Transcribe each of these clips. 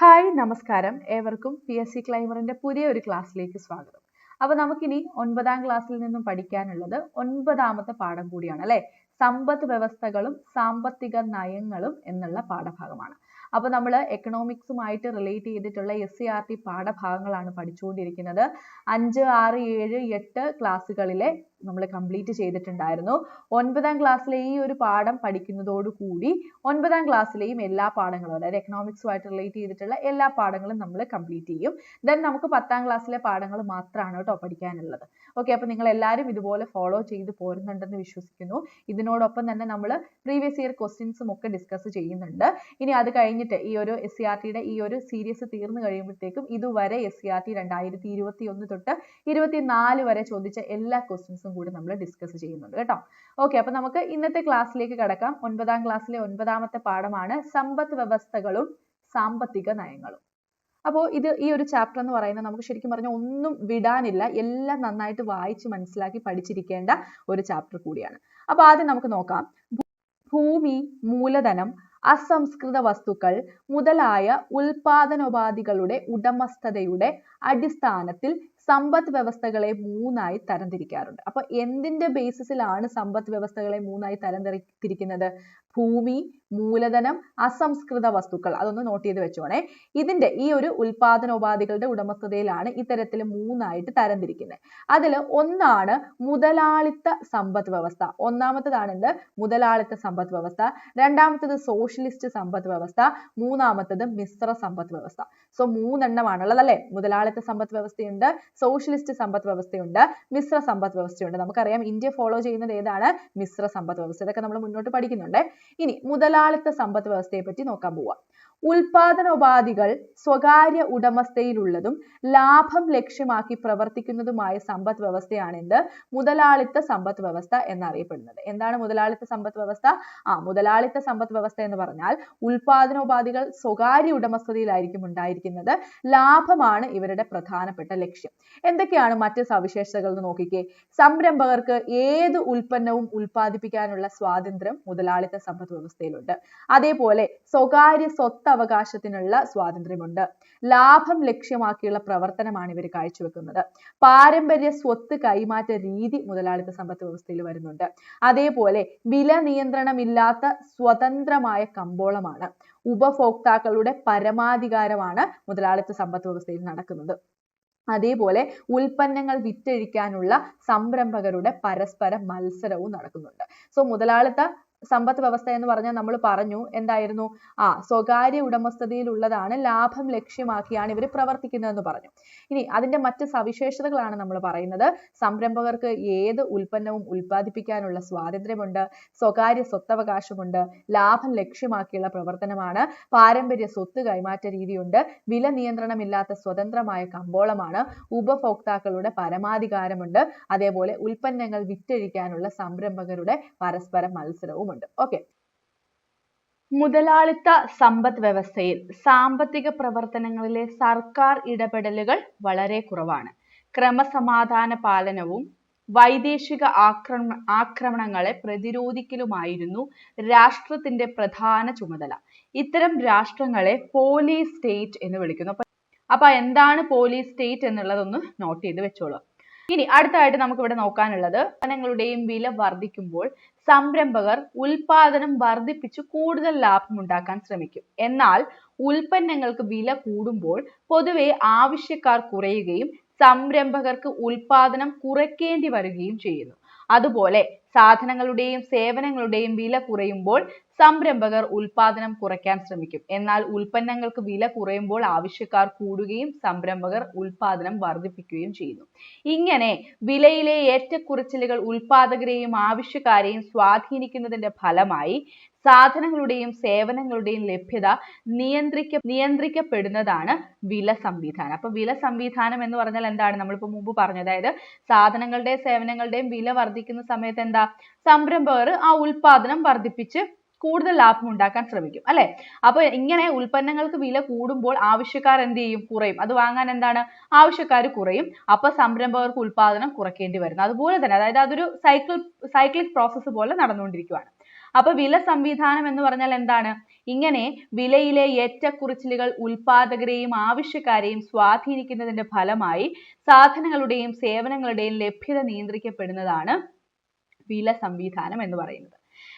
Hi നമസ്കാരം. ഏവർക്കും P S C ക്ലൈമറിന്റെ പുതിയ ഒരു ക്ലാസ്സിലേക്ക് സ്വാഗതം. അപ്പൊ നമുക്കിനി ഒൻപതാം ക്ലാസ്സിൽ നിന്നും പഠിക്കാനുള്ളത് ഒൻപതാമത്തെ പാഠം കൂടിയാണ് അല്ലെ? സമ്പദ് വ്യവസ്ഥകളും സാമ്പത്തിക നയങ്ങളും എന്നുള്ള പാഠഭാഗമാണ്. അപ്പൊ നമ്മൾ എക്കണോമിക്സുമായിട്ട് റിലേറ്റ് ചെയ്തിട്ടുള്ള എസ് സി ആർ ടി പാഠഭാഗങ്ങളാണ് പഠിച്ചുകൊണ്ടിരിക്കുന്നത്. അഞ്ച് ആറ് ഏഴ് എട്ട് ക്ലാസ്സുകളിലെ നമ്മൾ കംപ്ലീറ്റ് ചെയ്തിട്ടുണ്ടായിരുന്നു. ഒൻപതാം ക്ലാസ്സിലെ ഈ ഒരു പാഠം പഠിക്കുന്നതോട് കൂടി ഒൻപതാം ക്ലാസ്സിലെയും എല്ലാ പാഠങ്ങളും അതായത് എക്കണോമിക്സുമായിട്ട് റിലേറ്റ് ചെയ്തിട്ടുള്ള എല്ലാ പാഠങ്ങളും നമ്മൾ കംപ്ലീറ്റ് ചെയ്യും. ദെൻ നമുക്ക് പത്താം ക്ലാസ്സിലെ പാഠങ്ങൾ മാത്രമാണ് കേട്ടോ പഠിക്കാനുള്ളത്. ഓക്കെ അപ്പോൾ നിങ്ങൾ എല്ലാരും ഇതുപോലെ ഫോളോ ചെയ്ത് പോരുന്നുണ്ടെന്ന് വിശ്വസിക്കുന്നു. ഇതിനോടൊപ്പം തന്നെ നമ്മൾ പ്രീവിയസ് ഇയർ ക്വസ്റ്റ്യൻസും ഒക്കെ ഡിസ്കസ് ചെയ്യുന്നുണ്ട്. ഇനി അത് കഴിഞ്ഞിട്ട് ഈ ഒരു ആർ ടിയുടെ ഈ ഒരു സീരീസ് തീർന്നു കഴിയുമ്പോഴത്തേക്കും ഇതുവരെ ടി രണ്ടായിരത്തി ഇരുപത്തി ഒന്ന് തൊട്ട് ഇരുപത്തിനാല് വരെ ചോദിച്ച എല്ലാ ക്വസ്റ്റ്യൻസും കൂടി നമ്മൾ ഡിസ്കസ് ചെയ്യുന്നുണ്ട് കേട്ടോ. ഓക്കെ അപ്പോൾ നമുക്ക് ഇന്നത്തെ ക്ലാസ്സിലേക്ക് കടക്കാം. ഒൻപതാം ക്ലാസ്സിലെ ഒൻപതാമത്തെ പാഠമാണ് സമ്പദ് വ്യവസ്ഥകളും സാമ്പത്തിക നയങ്ങളും. അപ്പോൾ ഇത് ഈ ഒരു ചാപ്റ്റർ എന്ന് പറയുന്നത് നമുക്ക് ശരിക്കും പറഞ്ഞാൽ ഒന്നും വിടാനില്ല എല്ലാം നന്നായിട്ട് വായിച്ച് മനസ്സിലാക്കി പഠിച്ചിരിക്കേണ്ട ഒരു ചാപ്റ്റർ കൂടിയാണ്. അപ്പോൾ ആദ്യം നമുക്ക് നോക്കാം. ഭൂമി മൂലധനം അസംസ്കൃത വസ്തുക്കൾ മുതലായ ഉൽപാദനോപാധികളുടെ ഉടമസ്ഥതയുടെ അടിസ്ഥാനത്തിൽ സമ്പദ് വ്യവസ്ഥകളെ മൂന്നായി തരംതിരിക്കാറുണ്ട്. അപ്പൊ എന്തിന്റെ basis ലാണ് സമ്പദ് വ്യവസ്ഥകളെ മൂന്നായി തരംതിരിക്കുന്നത് ഭൂമി മൂലധനം അസംസ്കൃത വസ്തുക്കൾ അതൊന്ന് നോട്ട് ചെയ്ത് വെച്ചോണേ. ഇതിന്റെ ഈ ഒരു ഉൽപാദനോപാധികളുടെ ഉടമസ്ഥതയിലാണ് ഇത്തരത്തിൽ മൂന്നായിട്ട് തരംതിരിക്കുന്നത് അതിൽ ഒന്നാണ് മുതലാളിത്ത സമ്പദ് വ്യവസ്ഥ. ഒന്നാമത്തതാണ് എന്ത് മുതലാളിത്ത സമ്പദ് വ്യവസ്ഥ. രണ്ടാമത്തത് സോഷ്യലിസ്റ്റ് സമ്പദ് വ്യവസ്ഥ. മൂന്നാമത്തത് മിശ്ര സമ്പദ് വ്യവസ്ഥ. സോ മൂന്നെണ്ണമാണുള്ളത് അല്ലേ? മുതലാളിത്ത സമ്പദ് വ്യവസ്ഥയുണ്ട് സോഷ്യലിസ്റ്റ് സമ്പദ് വ്യവസ്ഥയുണ്ട് മിശ്ര സമ്പദ് വ്യവസ്ഥയുണ്ട്. നമുക്കറിയാം ഇന്ത്യ ഫോളോ ചെയ്യുന്നത് ഏതാണ്? മിശ്ര സമ്പദ് വ്യവസ്ഥ. ഇതൊക്കെ നമ്മൾ മുന്നോട്ട് പഠിക്കുന്നുണ്ട്. ഇനി മുതലാളിത്ത സമ്പദ് വ്യവസ്ഥയെ പറ്റി നോക്കാൻ പോവാം. ഉൽപാദനോപാധികൾ സ്വകാര്യ ഉടമസ്ഥയിലുള്ളതും ലാഭം ലക്ഷ്യമാക്കി പ്രവർത്തിക്കുന്നതുമായ സമ്പദ് വ്യവസ്ഥയാണ് എന്ത് മുതലാളിത്ത സമ്പദ് വ്യവസ്ഥ എന്നറിയപ്പെടുന്നത്. എന്താണ് മുതലാളിത്ത സമ്പദ് വ്യവസ്ഥ? ആ മുതലാളിത്ത സമ്പദ് വ്യവസ്ഥ എന്ന് പറഞ്ഞാൽ ഉൽപാദനോപാധികൾ സ്വകാര്യ ഉടമസ്ഥതയിലായിരിക്കും ഉണ്ടായിരിക്കുന്നത്. ലാഭമാണ് ഇവരുടെ പ്രധാനപ്പെട്ട ലക്ഷ്യം. എന്തൊക്കെയാണ് മറ്റ് സവിശേഷതകൾ എന്ന് നോക്കിക്കേ? സംരംഭകർക്ക് ഏത് ഉൽപ്പന്നവും ഉൽപ്പാദിപ്പിക്കാനുള്ള സ്വാതന്ത്ര്യം മുതലാളിത്ത സമ്പദ് വ്യവസ്ഥയിലുണ്ട്. അതേപോലെ സ്വകാര്യ സ്വത്ത് അവകാശത്തിനുള്ള സ്വാതന്ത്ര്യമുണ്ട്. ലാഭം ലക്ഷ്യമാക്കിയുള്ള പ്രവർത്തനമാണ് ഇവർ കാഴ്ചവെക്കുന്നത്. പാരമ്പര്യ സ്വത്ത് കൈമാറ്റ രീതി മുതലാളിത്ത സമ്പത്ത് വ്യവസ്ഥയിൽ വരുന്നുണ്ട്. അതേപോലെ വില നിയന്ത്രണമില്ലാത്ത സ്വതന്ത്രമായ കമ്പോളമാണ്. ഉപഭോക്താക്കളുടെ പരമാധികാരമാണ് മുതലാളിത്ത സമ്പത്ത് വ്യവസ്ഥയിൽ നടക്കുന്നത്. അതേപോലെ ഉൽപ്പന്നങ്ങൾ വിറ്റഴിക്കാനുള്ള സംരംഭകരുടെ പരസ്പര മത്സരവും നടക്കുന്നുണ്ട്. സോ മുതലാളിത്ത സമ്പദ് വ്യവസ്ഥ എന്ന് പറഞ്ഞാൽ നമ്മൾ പറഞ്ഞു. എന്തായിരുന്നു? ആ സ്വകാര്യ ഉടമസ്ഥതയിലുള്ളതാണ് ലാഭം ലക്ഷ്യമാക്കിയാണ് ഇവർ പ്രവർത്തിക്കുന്നതെന്ന് പറഞ്ഞു. ഇനി അതിന്റെ മറ്റ് സവിശേഷതകളാണ് നമ്മൾ പറയുന്നത്. സംരംഭകർക്ക് ഏത് ഉൽപ്പന്നവും ഉൽപ്പാദിപ്പിക്കാനുള്ള സ്വാതന്ത്ര്യമുണ്ട്. സ്വകാര്യ സ്വത്തവകാശമുണ്ട്. ലാഭം ലക്ഷ്യമാക്കിയുള്ള പ്രവർത്തനമാണ്. പാരമ്പര്യ സ്വത്ത് കൈമാറ്റ രീതിയുണ്ട്. വില നിയന്ത്രണമില്ലാത്ത സ്വതന്ത്രമായ കമ്പോളമാണ്. ഉപഭോക്താക്കളുടെ പരമാധികാരമുണ്ട്. അതേപോലെ ഉൽപ്പന്നങ്ങൾ വിറ്റഴിക്കാനുള്ള സംരംഭകരുടെ പരസ്പര മത്സരവും ഉണ്ട്. ഓക്കെ മുതലാളിത്ത സമ്പദ് വ്യവസ്ഥയിൽ സാമ്പത്തിക പ്രവർത്തനങ്ങളിലെ സർക്കാർ ഇടപെടലുകൾ വളരെ കുറവാണ്. ക്രമസമാധാന പാലനവും വൈദേശിക ആക്രമ ആക്രമണങ്ങളെ പ്രതിരോധിക്കലുമായിരുന്നു രാഷ്ട്രത്തിന്റെ പ്രധാന ചുമതല. ഇത്തരം രാഷ്ട്രങ്ങളെ പോലീസ് സ്റ്റേറ്റ് എന്ന് വിളിക്കുന്നു. അപ്പൊ അപ്പൊ എന്താണ് പോലീസ് സ്റ്റേറ്റ് എന്നുള്ളതൊന്ന് നോട്ട് ചെയ്ത് വെച്ചോളൂ. ഇനി അടുത്തായിട്ട് നമുക്ക് ഇവിടെ നോക്കാനുള്ളത് ഉൽപ്പന്നങ്ങളുടെയും വില വർദ്ധിക്കുമ്പോൾ സംരംഭകർ ഉൽപാദനം വർദ്ധിപ്പിച്ച് കൂടുതൽ ലാഭം ഉണ്ടാക്കാൻ ശ്രമിക്കും. എന്നാൽ ഉൽപ്പന്നങ്ങൾക്ക് വില കൂടുമ്പോൾ പൊതുവെ ആവശ്യക്കാർ കുറയുകയും സംരംഭകർക്ക് ഉൽപാദനം കുറയ്ക്കേണ്ടി വരികയും ചെയ്യുന്നു. അതുപോലെ സാധനങ്ങളുടെയും സേവനങ്ങളുടെയും വില കുറയുമ്പോൾ സംരംഭകർ ഉൽപാദനം കുറയ്ക്കാൻ ശ്രമിക്കും. എന്നാൽ ഉൽപ്പന്നങ്ങൾക്ക് വില കുറയുമ്പോൾ ആവശ്യക്കാർ കൂടുകയും സംരംഭകർ ഉൽപാദനം വർദ്ധിപ്പിക്കുകയും ചെയ്യുന്നു. ഇങ്ങനെ വിലയിലെ ഏറ്റക്കുറച്ചിലുകൾ ഉൽപാദകരെയും ആവശ്യക്കാരെയും സ്വാധീനിക്കുന്നതിന്റെ ഫലമായി സാധനങ്ങളുടെയും സേവനങ്ങളുടെയും ലഭ്യത നിയന്ത്രിക്ക നിയന്ത്രിക്കപ്പെടുന്നതാണ് വില സംവിധാനം. അപ്പൊ വില സംവിധാനം എന്ന് പറഞ്ഞാൽ എന്താണ്? നമ്മളിപ്പോ മുമ്പ് പറഞ്ഞു. അതായത് സാധനങ്ങളുടെയും സേവനങ്ങളുടെയും വില വർദ്ധിക്കുന്ന സമയത്ത് എന്താ? സംരംഭകർ ആ ഉൽപാദനം വർദ്ധിപ്പിച്ച് കൂടുതൽ ലാഭം ഉണ്ടാക്കാൻ ശ്രമിക്കും അല്ലെ? അപ്പൊ ഇങ്ങനെ ഉൽപ്പന്നങ്ങൾക്ക് വില കൂടുമ്പോൾ ആവശ്യക്കാർ എന്ത് ചെയ്യും? കുറയും. അത് വാങ്ങാൻ എന്താണ്? ആവശ്യക്കാർ കുറയും. അപ്പൊ സംരംഭകർക്ക് ഉൽപാദനം കുറയ്ക്കേണ്ടി വരുന്നു. അതുപോലെ തന്നെ അതായത് അതൊരു സൈക്കിൾ സൈക്ലിക് പ്രോസസ്സ് പോലെ നടന്നുകൊണ്ടിരിക്കുകയാണ് അപ്പൊ വില സംവിധാനം എന്ന് പറഞ്ഞാൽ എന്താണ്? ഇങ്ങനെ വിലയിലെ ഏറ്റക്കുറച്ചിലുകൾ ഉൽപാദകരെയും ആവശ്യക്കാരെയും സ്വാധീനിക്കുന്നതിന്റെ ഫലമായി സാധനങ്ങളുടെയും സേവനങ്ങളുടെയും ലഭ്യത നിയന്ത്രിക്കപ്പെടുന്നതാണ് വില സംവിധാനം എന്ന് പറയുന്നത്.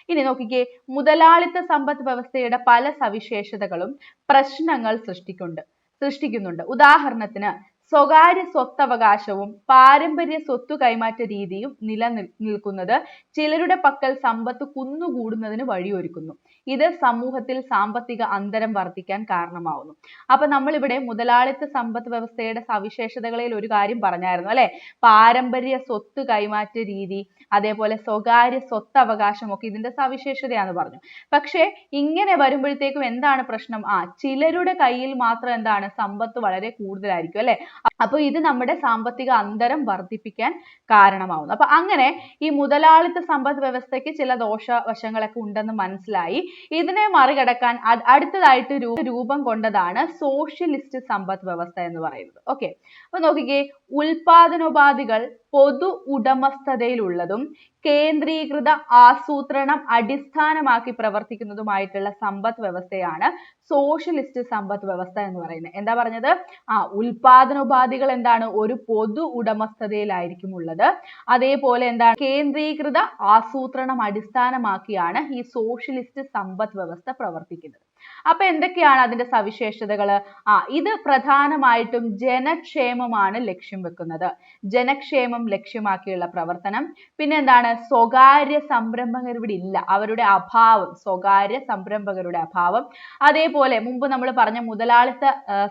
ഇനി നോക്കിക്കേ മുതലാളിത്ത സമ്പദ് വ്യവസ്ഥയുടെ പല സവിശേഷതകളും പ്രശ്നങ്ങൾ സൃഷ്ടിക്കുന്നുണ്ട് സൃഷ്ടിക്കുന്നുണ്ട്. ഉദാഹരണത്തിന് സ്വകാര്യ സ്വത്തവകാശവും പാരമ്പര്യ സ്വത്തു കൈമാറ്റ രീതിയും നിലനിൽക്കുന്നത് ചിലരുടെ പക്കൽ സമ്പത്ത് കുന്നുകൂടുന്നതിന് വഴിയൊരുക്കുന്നു. ഇത് സമൂഹത്തിൽ സാമ്പത്തിക അന്തരം വർദ്ധിക്കാൻ കാരണമാവുന്നു. അപ്പൊ നമ്മൾ ഇവിടെ മുതലാളിത്ത സമ്പത്ത് വ്യവസ്ഥയുടെ സവിശേഷതകളിൽ ഒരു കാര്യം പറഞ്ഞായിരുന്നു അല്ലെ? പാരമ്പര്യ സ്വത്ത് കൈമാറ്റ രീതി അതേപോലെ സ്വകാര്യ സ്വത്തവകാശം ഒക്കെ ഇതിന്റെ സവിശേഷതയാന്ന് പറഞ്ഞു. പക്ഷേ ഇങ്ങനെ വരുമ്പോഴത്തേക്കും എന്താണ് പ്രശ്നം? ആ ചിലരുടെ കയ്യിൽ മാത്രം എന്താണ്? സമ്പത്ത് വളരെ കൂടുതലായിരിക്കും അല്ലെ? അപ്പൊ ഇത് നമ്മുടെ സാമ്പത്തിക അന്തരം വർദ്ധിപ്പിക്കാൻ കാരണമാവുന്നു. അപ്പൊ അങ്ങനെ ഈ മുതലാളിത്ത സമ്പദ് വ്യവസ്ഥയ്ക്ക് ചില ദോഷവശങ്ങളൊക്കെ ഉണ്ടെന്ന് മനസ്സിലായി. ഇതിനെ മറികടക്കാൻ അടുത്തതായിട്ട് രൂപം കൊണ്ടതാണ് സോഷ്യലിസ്റ്റ് സമ്പദ് വ്യവസ്ഥ എന്ന് പറയുന്നത്. ഓക്കെ അപ്പൊ നോക്കിക്കേ ഉൽപാദനോപാധികൾ പൊതു ഉടമസ്ഥതയിലുള്ളതും കേന്ദ്രീകൃത ആസൂത്രണം അടിസ്ഥാനമാക്കി പ്രവർത്തിക്കുന്നതുമായിട്ടുള്ള സമ്പദ് വ്യവസ്ഥയാണ് സോഷ്യലിസ്റ്റ് സമ്പദ് വ്യവസ്ഥ എന്ന് പറയുന്നത്. എന്താ പറഞ്ഞത്? ആ ഉൽപാദനോപാധികൾ എന്താണ്? ഒരു പൊതു ഉടമസ്ഥതയിലായിരിക്കും ഉള്ളത് അതേപോലെ എന്താണ്? കേന്ദ്രീകൃത ആസൂത്രണം അടിസ്ഥാനമാക്കിയാണ് ഈ സോഷ്യലിസ്റ്റ് സമ്പദ് വ്യവസ്ഥ പ്രവർത്തിക്കുന്നത്. അപ്പൊ എന്തൊക്കെയാണ് അതിന്റെ സവിശേഷതകൾ ആ ഇത് പ്രധാനമായിട്ടും ജനക്ഷേമമാണ് ലക്ഷ്യം വെക്കുന്നത്. ജനക്ഷേമം ലക്ഷ്യമാക്കിയുള്ള പ്രവർത്തനം. പിന്നെ എന്താണ്? സ്വകാര്യ സംരംഭകർ ഇവിടെ ഇല്ല. അവരുടെ അഭാവം സ്വകാര്യ സംരംഭകരുടെ അഭാവം. അതേപോലെ മുമ്പ് നമ്മൾ പറഞ്ഞ മുതലാളിത്ത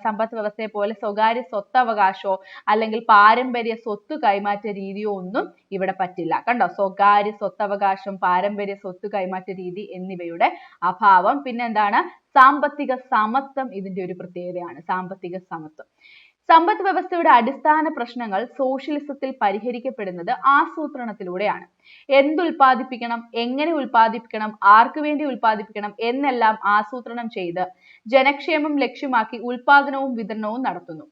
സമ്പത്ത് വ്യവസ്ഥയെ പോലെ സ്വകാര്യ സ്വത്തവകാശോ അല്ലെങ്കിൽ പാരമ്പര്യ സ്വത്ത് കൈമാറ്റ രീതിയോ ഒന്നും ഇവിടെ പറ്റില്ല. കണ്ടോ? സ്വകാര്യ സ്വത്തവകാശം പാരമ്പര്യ സ്വത്ത് കൈമാറ്റ രീതി എന്നിവയുടെ അഭാവം. പിന്നെ എന്താണ്? സാമ്പത്തിക സമത്വം ഇതിന്റെ ഒരു പ്രത്യേകതയാണ് സാമ്പത്തിക സമത്വം. സമ്പദ് വ്യവസ്ഥയുടെ അടിസ്ഥാന പ്രശ്നങ്ങൾ സോഷ്യലിസത്തിൽ പരിഹരിക്കപ്പെടുന്നത് ആസൂത്രണത്തിലൂടെയാണ്. എന്തുൽപാദിപ്പിക്കണം എങ്ങനെ ഉൽപ്പാദിപ്പിക്കണം ആർക്കു വേണ്ടി ഉൽപ്പാദിപ്പിക്കണം എന്നെല്ലാം ആസൂത്രണം ചെയ്ത് ജനക്ഷേമം ലക്ഷ്യമാക്കി ഉൽപാദനവും വിതരണവും നടത്തുന്നു.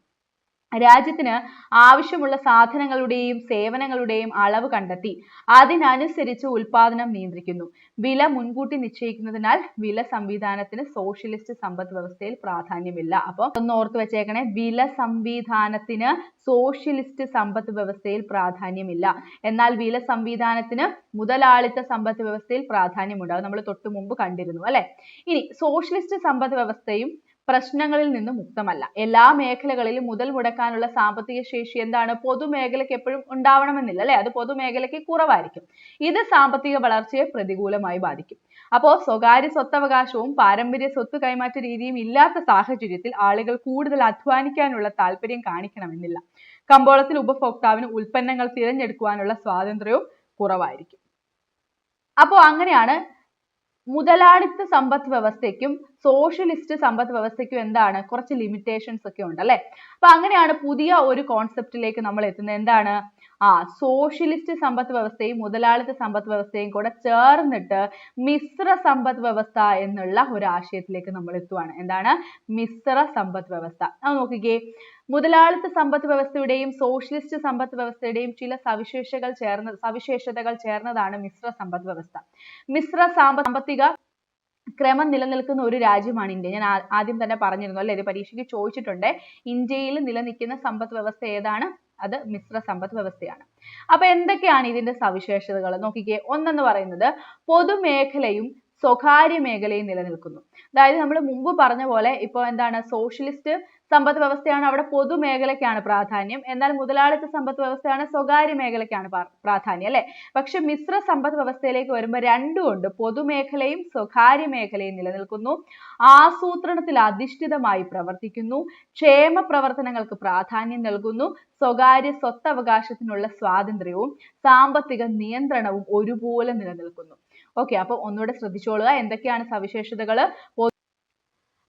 രാജ്യത്തിന് ആവശ്യമുള്ള സാധനങ്ങളുടെയും സേവനങ്ങളുടെയും അളവ് കണ്ടെത്തി. അതിനനുസരിച്ച് ഉൽപാദനം നിയന്ത്രിക്കുന്നു. വില മുൻകൂട്ടി നിശ്ചയിക്കുന്നതിനാൽ വില സംവിധാനത്തിന് സോഷ്യലിസ്റ്റ് സമ്പദ് വ്യവസ്ഥയിൽ പ്രാധാന്യമില്ല. അപ്പൊ ഒന്ന് ഓർത്ത് വെച്ചേക്കണേ വില സംവിധാനത്തിന് സോഷ്യലിസ്റ്റ് സമ്പദ് വ്യവസ്ഥയിൽ പ്രാധാന്യമില്ല. എന്നാൽ വില സംവിധാനത്തിന് മുതലാളിത്ത സമ്പദ് വ്യവസ്ഥയിൽ പ്രാധാന്യമുണ്ട്. അത് നമ്മൾ തൊട്ടു മുമ്പ് കണ്ടിരുന്നു അല്ലെ? ഇനി സോഷ്യലിസ്റ്റ് സമ്പദ് വ്യവസ്ഥയും പ്രശ്നങ്ങളിൽ നിന്ന് മുക്തമല്ല. എല്ലാ മേഖലകളിലും മുതൽ മുടക്കാനുള്ള സാമ്പത്തിക ശേഷി എന്താണ്? പൊതുമേഖലയ്ക്ക് എപ്പോഴും ഉണ്ടാവണമെന്നില്ല അല്ലെ? അത് പൊതുമേഖലയ്ക്ക് കുറവായിരിക്കും. ഇത് സാമ്പത്തിക വളർച്ചയെ പ്രതികൂലമായി ബാധിക്കും. അപ്പോൾ സ്വകാര്യ സ്വത്തവകാശവും പാരമ്പര്യ സ്വത്ത് കൈമാറ്റ രീതിയും ഇല്ലാത്ത സാഹചര്യത്തിൽ ആളുകൾ കൂടുതൽ അധ്വാനിക്കാനുള്ള താല്പര്യം കാണിക്കണമെന്നില്ല. കമ്പോളത്തിൽ ഉപഭോക്താവിന് ഉൽപ്പന്നങ്ങൾ തിരഞ്ഞെടുക്കുവാനുള്ള സ്വാതന്ത്ര്യവും കുറവായിരിക്കും. അപ്പോൾ അങ്ങനെയാണ് മുതലാളിത്ത സമ്പദ് വ്യവസ്ഥയ്ക്കും സോഷ്യലിസ്റ്റ് സമ്പത്ത് വ്യവസ്ഥയ്ക്കും എന്താണ് കുറച്ച് ലിമിറ്റേഷൻസ് ഒക്കെ ഉണ്ട് അല്ലേ? അപ്പോൾ അങ്ങനെയാണ് പുതിയ ഒരു കോൺസെപ്റ്റിലേക്ക് നമ്മൾ എത്തുന്നത്. എന്താണ്? ആ സോഷ്യലിസ്റ്റ് സമ്പത്ത് വ്യവസ്ഥയും മുതലാളിത്ത സമ്പത്ത് വ്യവസ്ഥയും കൂടെ ചേർന്നിട്ട് മിശ്ര സമ്പത്ത് വ്യവസ്ഥ എന്നുള്ള ഒരു ആശയത്തിലേക്ക് നമ്മൾ എത്തുവാണ്. എന്താണ്? മിശ്ര സമ്പത്ത് വ്യവസ്ഥ. അത് നോക്കിക്കേ മുതലാളിത്ത സമ്പത്ത് വ്യവസ്ഥയുടെയും സോഷ്യലിസ്റ്റ് സമ്പത്ത് വ്യവസ്ഥയുടെയും ചില സവിശേഷകൾ ചേർന്ന സവിശേഷതകൾ ചേർന്നതാണ് മിശ്ര സമ്പത്ത് വ്യവസ്ഥ. മിശ്ര സാമ്പത്തിക ക്രമം നിലനിൽക്കുന്ന ഒരു രാജ്യമാണ് ഇന്ത്യ. ഞാൻ ആദ്യം തന്നെ പറഞ്ഞിരുന്നു അല്ലേ? ഇത് പരീക്ഷയ്ക്ക് ചോദിച്ചിട്ടുണ്ട്. ഇന്ത്യയിൽ നിലനിൽക്കുന്ന സമ്പത്ത് വ്യവസ്ഥ ഏതാണ്? അത് മിശ്ര സമ്പത്ത് വ്യവസ്ഥയാണ്. അപ്പൊ എന്തൊക്കെയാണ് ഇതിന്റെ സവിശേഷതകൾ? നോക്കിക്കേ ഒന്നെന്ന് പറയുന്നത് പൊതുമേഖലയും സ്വകാര്യ മേഖലയും നിലനിൽക്കുന്നു. അതായത് നമ്മൾ മുമ്പ് പറഞ്ഞ പോലെ ഇപ്പൊ എന്താണ്? സോഷ്യലിസ്റ്റ് സമ്പദ് വ്യവസ്ഥയാണ് അവിടെ പൊതുമേഖലയ്ക്കാണ് പ്രാധാന്യം. എന്നാൽ മുതലാളിത്ത സമ്പദ് വ്യവസ്ഥയാണ് സ്വകാര്യ മേഖലയ്ക്കാണ് പ്രാധാന്യം അല്ലേ? പക്ഷെ മിശ്ര സമ്പദ് വ്യവസ്ഥയിലേക്ക് വരുമ്പോൾ രണ്ടും ഉണ്ട്. പൊതുമേഖലയും സ്വകാര്യ മേഖലയും നിലനിൽക്കുന്നു. ആസൂത്രണത്തിൽ അധിഷ്ഠിതമായി പ്രവർത്തിക്കുന്നു. ക്ഷേമ പ്രവർത്തനങ്ങൾക്ക് പ്രാധാന്യം നൽകുന്നു. സ്വകാര്യ സ്വത്തവകാശത്തിനുള്ള സ്വാതന്ത്ര്യവും സാമ്പത്തിക നിയന്ത്രണവും ഒരുപോലെ നിലനിൽക്കുന്നു. ഓക്കെ അപ്പോൾ ഒന്നുകൂടെ ശ്രദ്ധിച്ചോളുക. എന്തൊക്കെയാണ് സവിശേഷതകൾ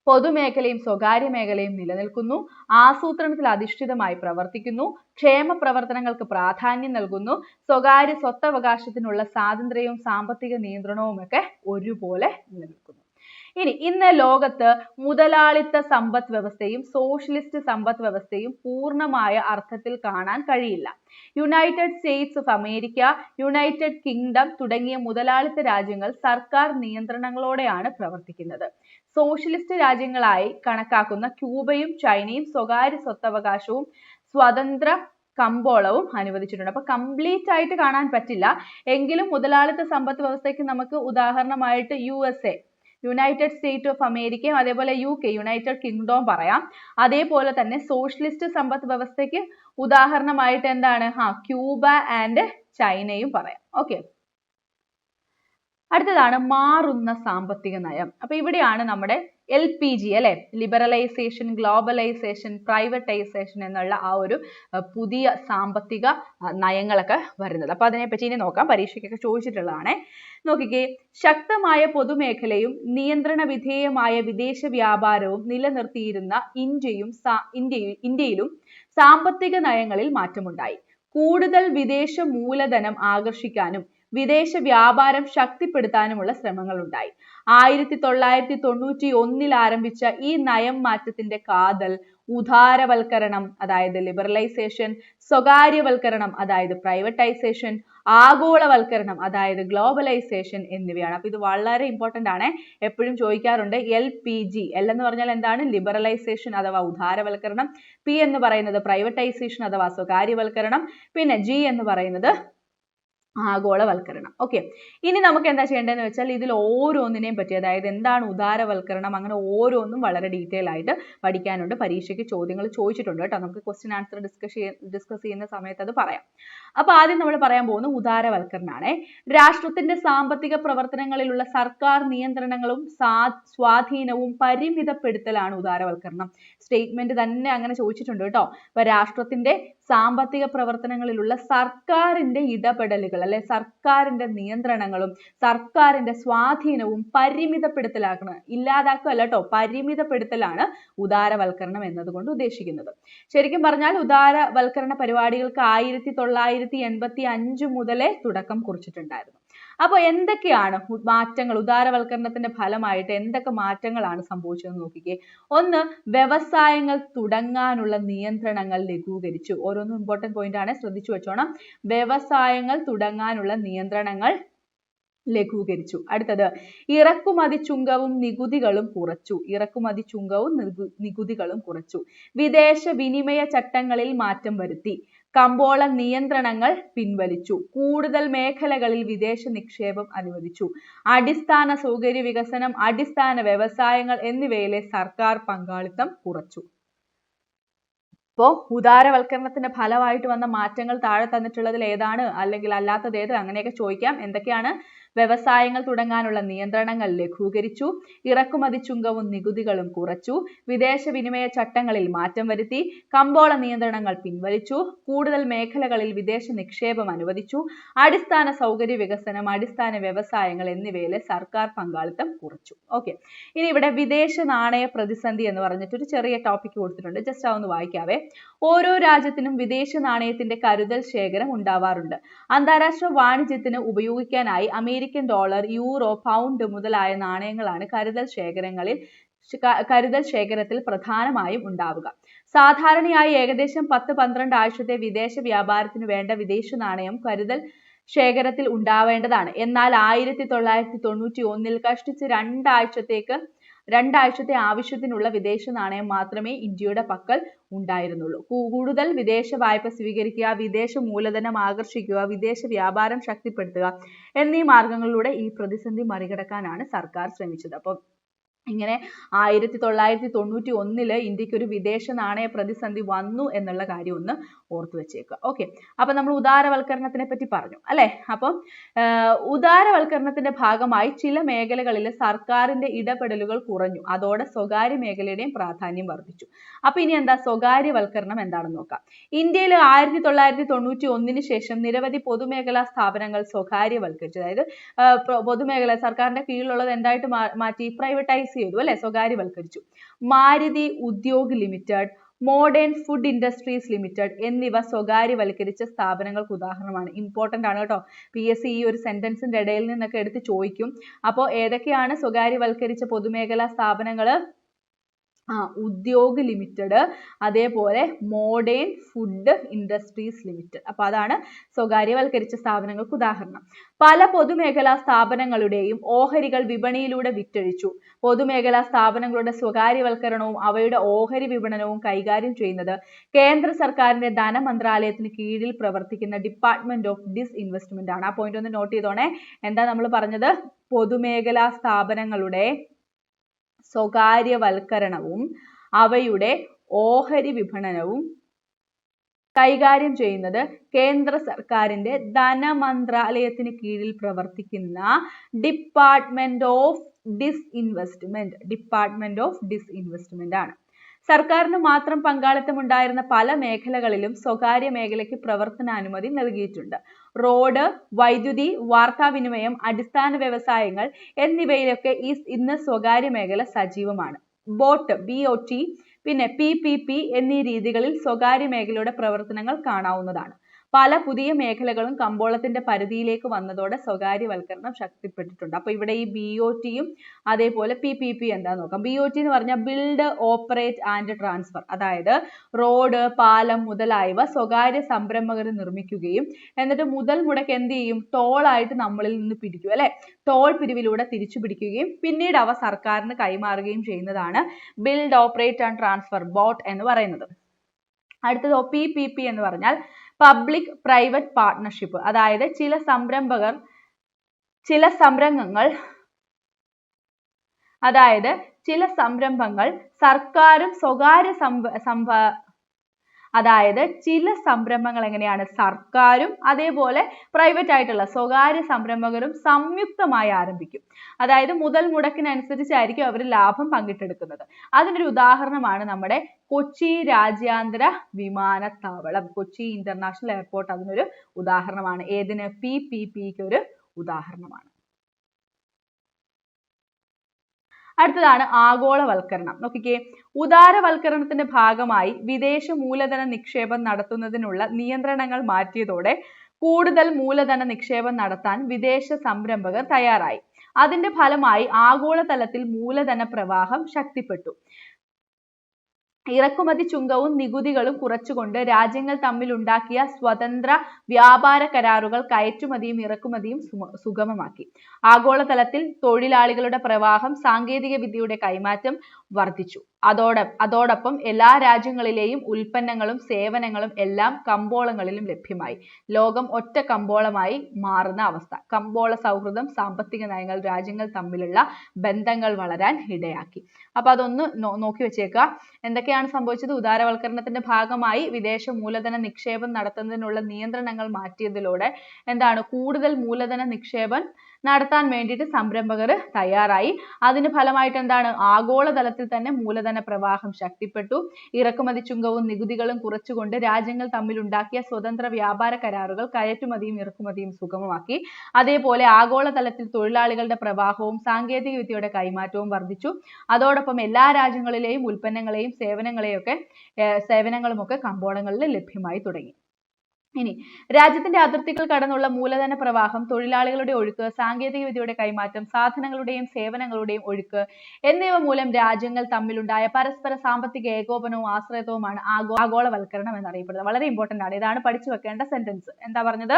പൊതുമേഖലയും സ്വകാര്യ മേഖലയും നിലനിൽക്കുന്നു. ആസൂത്രണത്തിൽ അധിഷ്ഠിതമായി പ്രവർത്തിക്കുന്നു. ക്ഷേമ പ്രവർത്തനങ്ങൾക്ക് പ്രാധാന്യം നൽകുന്നു. സ്വകാര്യ സ്വത്തവകാശത്തിനുള്ള സ്വാതന്ത്ര്യവും സാമ്പത്തിക നിയന്ത്രണവും ഒക്കെ ഒരുപോലെ നിലനിൽക്കുന്നു. ഇനി ഇന്ന് ലോകത്ത് മുതലാളിത്ത സമ്പദ് വ്യവസ്ഥയും സോഷ്യലിസ്റ്റ് സമ്പദ് വ്യവസ്ഥയും പൂർണമായ അർത്ഥത്തിൽ കാണാൻ കഴിയില്ല. United States of America United Kingdom തുടങ്ങിയ മുതലാളിത്ത രാജ്യങ്ങൾ സർക്കാർ നിയന്ത്രണങ്ങളോടെയാണ് പ്രവർത്തിക്കുന്നത്. സോഷ്യലിസ്റ്റ് രാജ്യങ്ങളായി കണക്കാക്കുന്ന ക്യൂബയും ചൈനയും സ്വകാര്യ സ്വത്തവകാശവും സ്വതന്ത്ര കമ്പോളവും അനുവദിച്ചിട്ടുണ്ട്. അപ്പൊ കംപ്ലീറ്റ് ആയിട്ട് കാണാൻ പറ്റില്ല. എങ്കിലും മുതലാളിത്ത സമ്പത്ത് വ്യവസ്ഥയ്ക്ക് നമുക്ക് ഉദാഹരണമായിട്ട് U S A United State of അമേരിക്കയും അതേപോലെ യു കെ യുണൈറ്റഡ് കിങ്ഡവും പറയാം. അതേപോലെ തന്നെ സോഷ്യലിസ്റ്റ് സമ്പത്ത് വ്യവസ്ഥയ്ക്ക് ഉദാഹരണമായിട്ട് എന്താണ്? ആ ക്യൂബ ആൻഡ് ചൈനയും പറയാം. ഓക്കെ അടുത്തതാണ് മാറുന്ന സാമ്പത്തിക നയം. അപ്പൊ ഇവിടെയാണ് നമ്മുടെ ജി അല്ലെ? ലിബറലൈസേഷൻ ഗ്ലോബലൈസേഷൻ പ്രൈവറ്റൈസേഷൻ എന്നുള്ള ആ ഒരു പുതിയ സാമ്പത്തിക നയങ്ങളൊക്കെ വരുന്നത്. അപ്പൊ അതിനെപ്പറ്റി ഇനി നോക്കാം. പരീക്ഷയ്ക്കൊക്കെ ചോദിച്ചിട്ടുള്ളതാണ്. നോക്കിക്കേ. ശക്തമായ പൊതുമേഖലയും നിയന്ത്രണ വിധേയമായ വിദേശ വ്യാപാരവും നിലനിർത്തിയിരുന്ന ഇന്ത്യയും ഇന്ത്യയും ഇന്ത്യയിലും സാമ്പത്തിക നയങ്ങളിൽ മാറ്റമുണ്ടായി. കൂടുതൽ വിദേശ മൂലധനം ആകർഷിക്കാനും വിദേശ വ്യാപാരം ശക്തിപ്പെടുത്താനുമുള്ള ശ്രമങ്ങൾ ഉണ്ടായി ആയിരത്തി തൊള്ളായിരത്തി തൊണ്ണൂറ്റി ഒന്നിൽ ആരംഭിച്ച ഈ നയം മാറ്റത്തിന്റെ കാതൽ ഉദാരവൽക്കരണം അതായത് ലിബറലൈസേഷൻ സ്വകാര്യവൽക്കരണം അതായത് പ്രൈവറ്റൈസേഷൻ ആഗോളവൽക്കരണം അതായത് ഗ്ലോബലൈസേഷൻ എന്നിവയാണ്. അപ്പൊ ഇത് വളരെ ഇമ്പോർട്ടന്റ് ആണ്. എപ്പോഴും ചോദിക്കാറുണ്ട് എൽ പി ജി എൽ എന്ന് പറഞ്ഞാൽ എന്താണ്? ലിബറലൈസേഷൻ അഥവാ ഉദാരവൽക്കരണം. പി എന്ന് പറയുന്നത് പ്രൈവറ്റൈസേഷൻ അഥവാ സ്വകാര്യവൽക്കരണം. പിന്നെ ജി എന്ന് പറയുന്നത് ആഗോളവൽക്കരണം. ഓക്കെ ഇനി നമുക്ക് എന്താ ചെയ്യേണ്ടതെന്ന് വെച്ചാൽ ഇതിൽ ഓരോന്നിനെയും പറ്റി അതായത് എന്താണ് ഉദാരവൽക്കരണം അങ്ങനെ ഓരോന്നും വളരെ ഡീറ്റെയിൽ ആയിട്ട് പഠിക്കാനുണ്ട്. പരീക്ഷയ്ക്ക് ചോദ്യങ്ങൾ ചോദിച്ചിട്ടുണ്ട് കേട്ടോ. നമുക്ക് ആൻസർ ഡിസ്കസ് ഡിസ്കസ് ചെയ്യുന്ന സമയത്ത് അത് പറയാം. അപ്പൊ ആദ്യം നമ്മൾ പറയാൻ പോകുന്നത് ഉദാരവൽക്കരണാണേ. രാഷ്ട്രത്തിന്റെ സാമ്പത്തിക പ്രവർത്തനങ്ങളിലുള്ള സർക്കാർ നിയന്ത്രണങ്ങളും സാ- സ്വാധീനവും പരിമിതപ്പെടുത്തലാണ് ഉദാരവൽക്കരണം. സ്റ്റേറ്റ്മെന്റ് തന്നെ അങ്ങനെ ചോദിച്ചിട്ടുണ്ട് കേട്ടോ. അപ്പൊ രാഷ്ട്രത്തിന്റെ സാമ്പത്തിക പ്രവർത്തനങ്ങളിലുള്ള സർക്കാരിന്റെ ഇടപെടലുകൾ അല്ലെ സർക്കാരിന്റെ നിയന്ത്രണങ്ങളും സർക്കാരിന്റെ സ്വാധീനവും പരിമിതപ്പെടുത്തലാക്കണം ഇല്ലാതാക്കുകയല്ല കേട്ടോ പരിമിതപ്പെടുത്തലാണ് ഉദാരവൽക്കരണം എന്നതുകൊണ്ട് ഉദ്ദേശിക്കുന്നത്. ശരിക്കും പറഞ്ഞാൽ ഉദാരവൽക്കരണ പരിപാടികൾക്ക് ആയിരത്തി തൊള്ളായിരത്തി എൺപത്തി അഞ്ച് മുതലേ തുടക്കം കുറിച്ചിട്ടുണ്ടായിരുന്നു. അപ്പൊ എന്തൊക്കെയാണ് മാറ്റങ്ങൾ ഉദാരവൽക്കരണത്തിന്റെ ഫലമായിട്ട് എന്തൊക്കെ മാറ്റങ്ങളാണ് സംഭവിച്ചതെന്ന് നോക്കിക്കേ. ഒന്ന് വ്യവസായങ്ങൾ തുടങ്ങാനുള്ള നിയന്ത്രണങ്ങൾ ലഘൂകരിച്ചു. ഓരോന്നും ഇമ്പോർട്ടന്റ് പോയിന്റ് ആണ്. ശ്രദ്ധിച്ചു വെച്ചോണം. വ്യവസായങ്ങൾ തുടങ്ങാനുള്ള നിയന്ത്രണങ്ങൾ ലഘൂകരിച്ചു. അടുത്തത് ഇറക്കുമതി ചുങ്കവും നികുതികളും കുറച്ചു. ഇറക്കുമതി ചുങ്കവും നികുതികളും കുറച്ചു. വിദേശ വിനിമയ ചട്ടങ്ങളിൽ മാറ്റം വരുത്തി. കമ്പോള നിയന്ത്രണങ്ങൾ പിൻവലിച്ചു. കൂടുതൽ മേഖലകളിൽ വിദേശ നിക്ഷേപം അനുവദിച്ചു. അടിസ്ഥാന സൗകര്യ വികസനം അടിസ്ഥാന വ്യവസായങ്ങൾ എന്നിവയിലെ സർക്കാർ പങ്കാളിത്തം കുറച്ചു. ഇപ്പോ ഉദാരവൽക്കരണത്തിന്റെ ഫലമായിട്ട് വന്ന മാറ്റങ്ങൾ താഴെ തന്നിട്ടുള്ളതിൽ ഏതാണ്? അല്ലെങ്കിൽ അല്ലാത്തത് ഏത്? അങ്ങനെയൊക്കെ ചോദിക്കാം. എന്തൊക്കെയാണ് വ്യവസായങ്ങൾ തുടങ്ങാനുള്ള നിയന്ത്രണങ്ങൾ ലഘൂകരിച്ചു ഇറക്കുമതി ചുങ്കവും നികുതികളും കുറച്ചു വിദേശ വിനിമയ ചട്ടങ്ങളിൽ മാറ്റം വരുത്തി കമ്പോള നിയന്ത്രണങ്ങൾ പിൻവലിച്ചു കൂടുതൽ മേഖലകളിൽ വിദേശ നിക്ഷേപം അനുവദിച്ചു അടിസ്ഥാന സൗകര്യ വികസനം അടിസ്ഥാന വ്യവസായങ്ങൾ എന്നിവയിലെ സർക്കാർ പങ്കാളിത്തം കുറച്ചു. ഓക്കെ ഇനി ഇവിടെ വിദേശ നാണയ പ്രതിസന്ധി എന്ന് പറഞ്ഞിട്ട് ഒരു ചെറിയ ടോപ്പിക് കൊടുത്തിട്ടുണ്ട്. ജസ്റ്റ് അതൊന്ന് വായിക്കാവേ. ഓരോ രാജ്യത്തിനും വിദേശ നാണയത്തിന്റെ കരുതൽ ശേഖരം ഉണ്ടാവാറുണ്ട്. അന്താരാഷ്ട്ര വാണിജ്യത്തിന് ഉപയോഗിക്കാനായി അമേരിക്കൻ ഡോളർ യൂറോ പൗണ്ട് മുതലായ നാണയങ്ങളാണ് കരുതൽ ശേഖരങ്ങളിൽ കരുതൽ ശേഖരത്തിൽ പ്രധാനമായും ഉണ്ടാവുക. സാധാരണയായി ഏകദേശം പത്ത് പന്ത്രണ്ട് ആഴ്ചത്തെ വിദേശ വ്യാപാരത്തിന് വേണ്ട വിദേശ നാണയം കരുതൽ ശേഖരത്തിൽ ഉണ്ടാവേണ്ടതാണ്. എന്നാൽ ആയിരത്തി തൊള്ളായിരത്തി തൊണ്ണൂറ്റി ഒന്നിൽ കഷ്ടിച്ച് രണ്ടാഴ്ചത്തേക്ക് രണ്ടാഴ്ചത്തെ ആവശ്യത്തിനുള്ള വിദേശ നാണയം മാത്രമേ ഇന്ത്യയുടെ പക്കൽ ഉണ്ടായിരുന്നുള്ളൂ. കൂടുതൽ വിദേശ വായ്പ സ്വീകരിക്കുക വിദേശ മൂലധനം ആകർഷിക്കുക വിദേശ വ്യാപാരം ശക്തിപ്പെടുത്തുക എന്നീ മാർഗങ്ങളിലൂടെ ഈ പ്രതിസന്ധി മറികടക്കാനാണ് സർക്കാർ ശ്രമിച്ചത്. അപ്പം ഇങ്ങനെ ആയിരത്തി തൊള്ളായിരത്തി തൊണ്ണൂറ്റി ഒന്നിൽ ഇന്ത്യയ്ക്ക് ഒരു വിദേശ നാണയ പ്രതിസന്ധി വന്നു എന്നുള്ള കാര്യം ഒന്ന് ഓർത്തു വെച്ചേക്കുക ഓക്കെ അപ്പൊ നമ്മൾ ഉദാരവൽക്കരണത്തിനെ പറ്റി പറഞ്ഞു അല്ലെ? അപ്പം ഉദാരവൽക്കരണത്തിന്റെ ഭാഗമായി ചില മേഖലകളിൽ സർക്കാരിന്റെ ഇടപെടലുകൾ കുറഞ്ഞു. അതോടെ സ്വകാര്യ മേഖലയുടെയും പ്രാധാന്യം വർദ്ധിച്ചു. അപ്പൊ ഇനി എന്താ? സ്വകാര്യവൽക്കരണം എന്താണെന്ന് നോക്കാം. ഇന്ത്യയിൽ ആയിരത്തി തൊള്ളായിരത്തി തൊണ്ണൂറ്റി ഒന്നിന് ശേഷം നിരവധി പൊതുമേഖലാ സ്ഥാപനങ്ങൾ സ്വകാര്യവൽക്കരിച്ചു. അതായത് പൊതുമേഖല സർക്കാരിന്റെ കീഴിലുള്ളത് എന്തായിട്ട് മാറ്റി? പ്രൈവറ്റൈസ് ചെയ്തു അല്ലെ? സ്വകാര്യവൽക്കരിച്ചു. Maruti Udyog limited modern food industries limited എന്നിവ സ്വകാര്യവൽക്കരിച്ച സ്ഥാപനങ്ങൾക്ക് ഉദാഹരണമാണ്. Important ആണ് കേട്ടോ. സി ഈ ഒരു സെന്റൻസിന്റെ ഇടയിൽ നിന്നൊക്കെ എടുത്ത് ചോദിക്കും. അപ്പോൾ ഏതൊക്കെയാണ് സ്വകാര്യവൽക്കരിച്ച പൊതുമേഖലാ സ്ഥാപനങ്ങൾ ആ ഉദ്യോഗ് ലിമിറ്റഡ് അതേപോലെ മോഡേൺ ഫുഡ് ഇൻഡസ്ട്രീസ് ലിമിറ്റഡ്. അപ്പൊ അതാണ് സ്വകാര്യവൽക്കരിച്ച സ്ഥാപനങ്ങൾക്ക് ഉദാഹരണം. പല പൊതുമേഖലാ സ്ഥാപനങ്ങളുടെയും ഓഹരികൾ വിപണിയിലൂടെ വിറ്റഴിച്ചു. പൊതുമേഖലാ സ്ഥാപനങ്ങളുടെ സ്വകാര്യവൽക്കരണവും അവയുടെ ഓഹരി വിപണനവും കൈകാര്യം ചെയ്യുന്നത് കേന്ദ്ര സർക്കാരിന്റെ ധനമന്ത്രാലയത്തിന് കീഴിൽ പ്രവർത്തിക്കുന്ന ഡിപ്പാർട്ട്മെന്റ് ഓഫ് ഡിസ് ഇൻവെസ്റ്റ്മെന്റ് ആണ്. ആ പോയിന്റ് ഒന്ന് നോട്ട് ചെയ്തോണേ. എന്താ നമ്മൾ പറഞ്ഞത്? പൊതുമേഖലാ സ്ഥാപനങ്ങളുടെ സ്വകാര്യവൽക്കരണവും അവയുടെ ഓഹരി വിപണനവും കൈകാര്യം ചെയ്യുന്നത് കേന്ദ്ര സർക്കാരിന്റെ ധനമന്ത്രാലയത്തിന് കീഴിൽ പ്രവർത്തിക്കുന്ന department of disinvestment department of disinvestment ആണ്. സർക്കാരിന് മാത്രം പങ്കാളിത്തമുണ്ടായിരുന്ന പല മേഖലകളിലും സ്വകാര്യ മേഖലയ്ക്ക് പ്രവർത്തനാനുമതി നൽകിയിട്ടുണ്ട്. റോഡ് വൈദ്യുതി വാർത്താവിനിമയം അടിസ്ഥാന വ്യവസായങ്ങൾ എന്നിവയിലൊക്കെ ഈ ഇന്ന് സ്വകാര്യ മേഖല സജീവമാണ്. ഒ ടി പിന്നെ പി എന്നീ രീതികളിൽ സ്വകാര്യ മേഖലയുടെ പ്രവർത്തനങ്ങൾ കാണാവുന്നതാണ്. പല പുതിയ മേഖലകളും കമ്പോളത്തിന്റെ പരിധിയിലേക്ക് വന്നതോടെ സ്വകാര്യവൽക്കരണം ശക്തിപ്പെട്ടിട്ടുണ്ട്. അപ്പൊ ഇവിടെ ഈ ഒ ടിയും അതേപോലെ പി എന്താന്ന് നോക്കാം? ടി എന്ന് പറഞ്ഞാൽ ബിൽഡ് ഓപ്പറേറ്റ് ആൻഡ് ട്രാൻസ്ഫർ അതായത് റോഡ് പാലം മുതലായവ സ്വകാര്യ സംരംഭകർ നിർമ്മിക്കുകയും എന്നിട്ട് മുതൽ മുടക്ക് എന്ത് ചെയ്യും? ടോളായിട്ട് നമ്മളിൽ നിന്ന് പിടിക്കും അല്ലെ? ടോൾ പിരിവിലൂടെ തിരിച്ചു പിടിക്കുകയും പിന്നീട് അവ സർക്കാരിന് കൈമാറുകയും ചെയ്യുന്നതാണ് build operate and transfer BOT എന്ന് പറയുന്നത്. അടുത്തത് പി എന്ന് പറഞ്ഞാൽ പബ്ലിക് പ്രൈവറ്റ് പാർട്ട്ണർഷിപ്പ് അതായത് ചില സംരംഭകർ ചില സംരംഭങ്ങൾ അതായത് ചില സംരംഭങ്ങൾ സർക്കാരും സ്വകാര്യ സംഭ സംഭ അതായത് ചില സംരംഭങ്ങൾ എങ്ങനെയാണ്? സർക്കാരും അതേപോലെ പ്രൈവറ്റ് ആയിട്ടുള്ള സ്വകാര്യ സംരംഭകരും സംയുക്തമായി ആരംഭിക്കും. അതായത് മുതൽ മുടക്കിനനുസരിച്ചായിരിക്കും അവർ ലാഭം പങ്കിട്ടെടുക്കുന്നത്. അതിനൊരു ഉദാഹരണമാണ് നമ്മുടെ കൊച്ചി രാജ്യാന്തര വിമാനത്താവളം. കൊച്ചി ഇന്റർനാഷണൽ എയർപോർട്ട് അതിനൊരു ഉദാഹരണമാണ്. ഏതിന്? പി പിക്ക് ഒരു ഉദാഹരണമാണ്. അടുത്തതാണ് ആഗോളവൽക്കരണം. നോക്കിക്കേ ഉദാരവൽക്കരണത്തിന്റെ ഭാഗമായി വിദേശ മൂലധന നിക്ഷേപം നടത്തുന്നതിനുള്ള നിയന്ത്രണങ്ങൾ മാറ്റിയതോടെ കൂടുതൽ മൂലധന നിക്ഷേപം നടത്താൻ വിദേശ സംരംഭകർ തയ്യാറായി. അതിന്റെ ഫലമായി ആഗോളതലത്തിൽ മൂലധന പ്രവാഹം ശക്തിപ്പെട്ടു. ഇറക്കുമതി ചുങ്കവും നികുതികളും കുറച്ചുകൊണ്ട് രാജ്യങ്ങൾ തമ്മിൽ ഉണ്ടാക്കിയ സ്വതന്ത്ര വ്യാപാര കരാറുകൾ കയറ്റുമതിയും ഇറക്കുമതിയും സുഗമമാക്കി. ആഗോളതലത്തിൽ തൊഴിലാളികളുടെ പ്രവാഹം സാങ്കേതിക വിദ്യയുടെ കൈമാറ്റം വർദ്ധിച്ചു. അതോടെ അതോടൊപ്പം എല്ലാ രാജ്യങ്ങളിലെയും ഉൽപ്പന്നങ്ങളും സേവനങ്ങളും എല്ലാം കമ്പോളങ്ങളിലും ലഭ്യമായി. ലോകം ഒറ്റ കമ്പോളമായി മാറുന്ന അവസ്ഥ. കമ്പോള സൗഹൃദം സാമ്പത്തിക നയങ്ങൾ രാജ്യങ്ങൾ തമ്മിലുള്ള ബന്ധങ്ങൾ വളരാൻ ഇടയാക്കി. അപ്പൊ അതൊന്ന് നോക്കി വെച്ചേക്കുക. എന്തൊക്കെയാണ് സംഭവിച്ചത്? ഉദാരവൽക്കരണത്തിന്റെ ഭാഗമായി വിദേശ മൂലധന നിക്ഷേപം നടത്തുന്നതിനുള്ള നിയന്ത്രണങ്ങൾ മാറ്റിയതിലൂടെ എന്താണ്? കൂടുതൽ മൂലധന നിക്ഷേപം നടത്താൻ വേണ്ടിയിട്ട് സംരംഭകർ തയ്യാറായി. അതിന് ഫലമായിട്ട് എന്താണ്? ആഗോളതലത്തിൽ തന്നെ മൂലധന പ്രവാഹം ശക്തിപ്പെട്ടു. ഇറക്കുമതി ചുങ്കവും നികുതികളും കുറച്ചുകൊണ്ട് രാജ്യങ്ങൾ തമ്മിൽ ഉണ്ടാക്കിയ സ്വതന്ത്ര വ്യാപാര കരാറുകൾ കയറ്റുമതിയും ഇറക്കുമതിയും സുഗമമാക്കി. അതേപോലെ ആഗോളതലത്തിൽ തൊഴിലാളികളുടെ പ്രവാഹവും സാങ്കേതിക വിദ്യയുടെ കൈമാറ്റവും വർദ്ധിച്ചു. അതോടൊപ്പം എല്ലാ രാജ്യങ്ങളിലെയും ഉൽപ്പന്നങ്ങളെയും സേവനങ്ങളെയും ഒക്കെ സേവനങ്ങളും ഒക്കെ കമ്പോളങ്ങളിൽ ലഭ്യമായി തുടങ്ങി. ഇനി രാജ്യത്തിന്റെ അതിർത്തികൾ കടന്നുള്ള മൂലധന പ്രവാഹം തൊഴിലാളികളുടെ ഒഴുക്ക് സാങ്കേതിക വിദ്യയുടെ കൈമാറ്റം സാധനങ്ങളുടെയും സേവനങ്ങളുടെയും ഒഴുക്ക് എന്നിവ മൂലം രാജ്യങ്ങൾ തമ്മിലുണ്ടായ പരസ്പര സാമ്പത്തിക ഏകോപനവും ആശ്രയത്വവുമാണ് ആഗോ ആഗോളവൽക്കരണം എന്നറിയപ്പെടുന്നത്. വളരെ ഇമ്പോർട്ടന്റ് ആണ്. ഇതാണ് പഠിച്ചു വെക്കേണ്ട സെന്റൻസ് എന്താ പറഞ്ഞത്?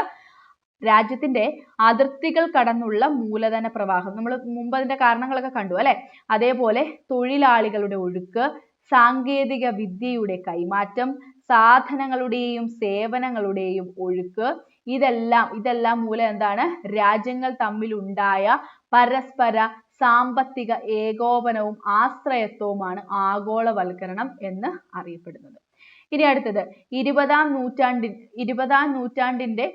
രാജ്യത്തിന്റെ അതിർത്തികൾ കടന്നുള്ള മൂലധന പ്രവാഹം. നമ്മൾ മുമ്പ് അതിന്റെ കാരണങ്ങളൊക്കെ കണ്ടു അല്ലെ? അതേപോലെ തൊഴിലാളികളുടെ ഒഴുക്ക് സാങ്കേതിക വിദ്യയുടെ കൈമാറ്റം സാധനങ്ങളുടെയും സേവനങ്ങളുടെയും ഒഴുക്ക്. ഇതെല്ലാം ഇതെല്ലാം മൂലം എന്താണ്? രാജ്യങ്ങൾ തമ്മിൽ ഉണ്ടായ പരസ്പര സാമ്പത്തിക ഏകോപനവും ആശ്രയത്വവുമാണ് ആഗോളവൽക്കരണം എന്ന് അറിയപ്പെടുന്നത്. ഇനി അടുത്തത് ഇരുപതാം നൂറ്റാണ്ടി ഇരുപതാം നൂറ്റാണ്ടിന്റെ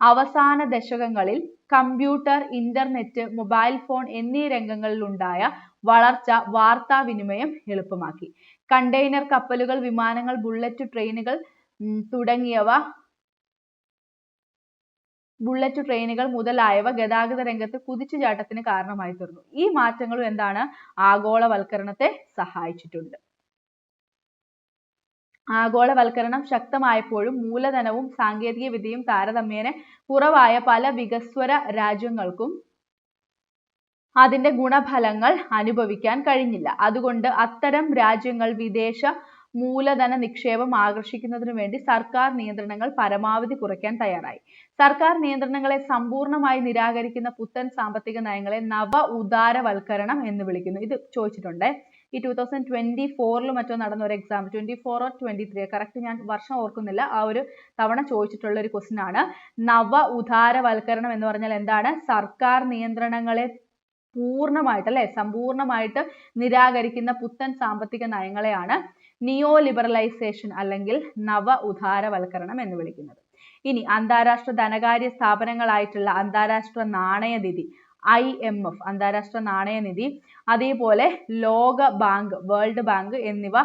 അവസാന ദശകങ്ങളിൽ കമ്പ്യൂട്ടർ ഇന്റർനെറ്റ് മൊബൈൽ ഫോൺ എന്നീ രംഗങ്ങളിലുണ്ടായ വളർച്ച വാർത്താവിനിമയം എളുപ്പമാക്കി. കണ്ടെയ്നർ കപ്പലുകൾ വിമാനങ്ങൾ ബുള്ളറ്റ് ട്രെയിനുകൾ തുടങ്ങിയവ ബുള്ളറ്റ് ട്രെയിനുകൾ മുതലായവ ഗതാഗത രംഗത്ത് കുതിച്ചുചാട്ടത്തിന് കാരണമായി തീർന്നു. ഈ മാറ്റങ്ങളും എന്താണ്? ആഗോളവൽക്കരണത്തെ സഹായിച്ചിട്ടുണ്ട്. ആഗോളവൽക്കരണം ശക്തമായപ്പോഴും മൂലധനവും സാങ്കേതിക വിദ്യയും താരതമ്യേന കുറവായ പല വികസ്വര രാജ്യങ്ങൾക്കും അതിന്റെ ഗുണഫലങ്ങൾ അനുഭവിക്കാൻ കഴിഞ്ഞില്ല. അതുകൊണ്ട് അത്തരം രാജ്യങ്ങൾ വിദേശ മൂലധന നിക്ഷേപം ആകർഷിക്കുന്നതിനു വേണ്ടി സർക്കാർ നിയന്ത്രണങ്ങൾ പരമാവധി കുറയ്ക്കാൻ തയ്യാറായി. സർക്കാർ നിയന്ത്രണങ്ങളെ സമ്പൂർണമായി നിരാകരിക്കുന്ന പുത്തൻ സാമ്പത്തിക നയങ്ങളെ നവ ഉദാരവൽക്കരണം എന്ന് വിളിക്കുന്നു. ഇത് ചോദിച്ചിട്ടുണ്ട്. ഈ ടൂ തൗസൻഡ് ട്വന്റി ഫോറിൽ മറ്റോ നടന്ന ഒരു exam twenty four or twenty three correct ഞാൻ വർഷം ഓർക്കുന്നില്ല. ആ ഒരു തവണ ചോദിച്ചിട്ടുള്ള ഒരു question ആണ്. നവ ഉദാരവൽക്കരണം എന്ന് പറഞ്ഞാൽ എന്താണ്? സർക്കാർ നിയന്ത്രണങ്ങളെ പൂർണമായിട്ട് അല്ലെ സമ്പൂർണമായിട്ട് നിരാകരിക്കുന്ന പുത്തൻ സാമ്പത്തിക നയങ്ങളെയാണ് നിയോ ലിബറലൈസേഷൻ അല്ലെങ്കിൽ നവ ഉദാരവൽക്കരണം എന്ന് വിളിക്കുന്നത്. ഇനി അന്താരാഷ്ട്ര ധനകാര്യ സ്ഥാപനങ്ങളായിട്ടുള്ള അന്താരാഷ്ട്ര നാണയനിധി ഐ എം എഫ് അന്താരാഷ്ട്ര നാണയനിധി അതേപോലെ ലോക ബാങ്ക് വേൾഡ് ബാങ്ക് എന്നിവ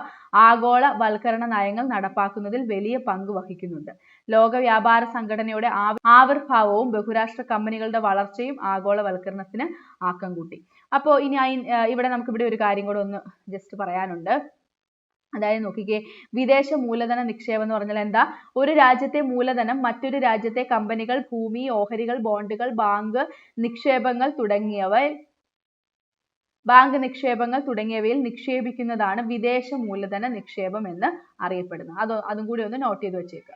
ആഗോളവൽക്കരണ നയങ്ങൾ നടപ്പാക്കുന്നതിൽ വലിയ പങ്ക് വഹിക്കുന്നുണ്ട്. ലോക വ്യാപാര സംഘടനയുടെ ആവിർഭാവവും ബഹുരാഷ്ട്ര കമ്പനികളുടെ വളർച്ചയും ആഗോളവൽക്കരണത്തിന് ആക്കം കൂട്ടി. അപ്പോൾ ഇനി ഇവിടെ നമുക്ക് ഇവിടെ ഒരു കാര്യം കൂടെ ഒന്ന് ജസ്റ്റ് പറയാനുണ്ട്. അതായത് നോക്കിക്കേ വിദേശ മൂലധന നിക്ഷേപം എന്ന് പറഞ്ഞാൽ എന്താ? ഒരു രാജ്യത്തെ മൂലധനം മറ്റൊരു രാജ്യത്തെ കമ്പനികൾ ഭൂമി ഓഹരികൾ ബോണ്ടുകൾ ബാങ്ക് നിക്ഷേപങ്ങൾ തുടങ്ങിയവ ബാങ്ക് നിക്ഷേപങ്ങൾ തുടങ്ങിയവയിൽ നിക്ഷേപിക്കുന്നതാണ് വിദേശ മൂലധന നിക്ഷേപം എന്ന് അറിയപ്പെടുന്നത്. അത് അതും കൂടി ഒന്ന് നോട്ട് ചെയ്ത് വെച്ചേക്കുക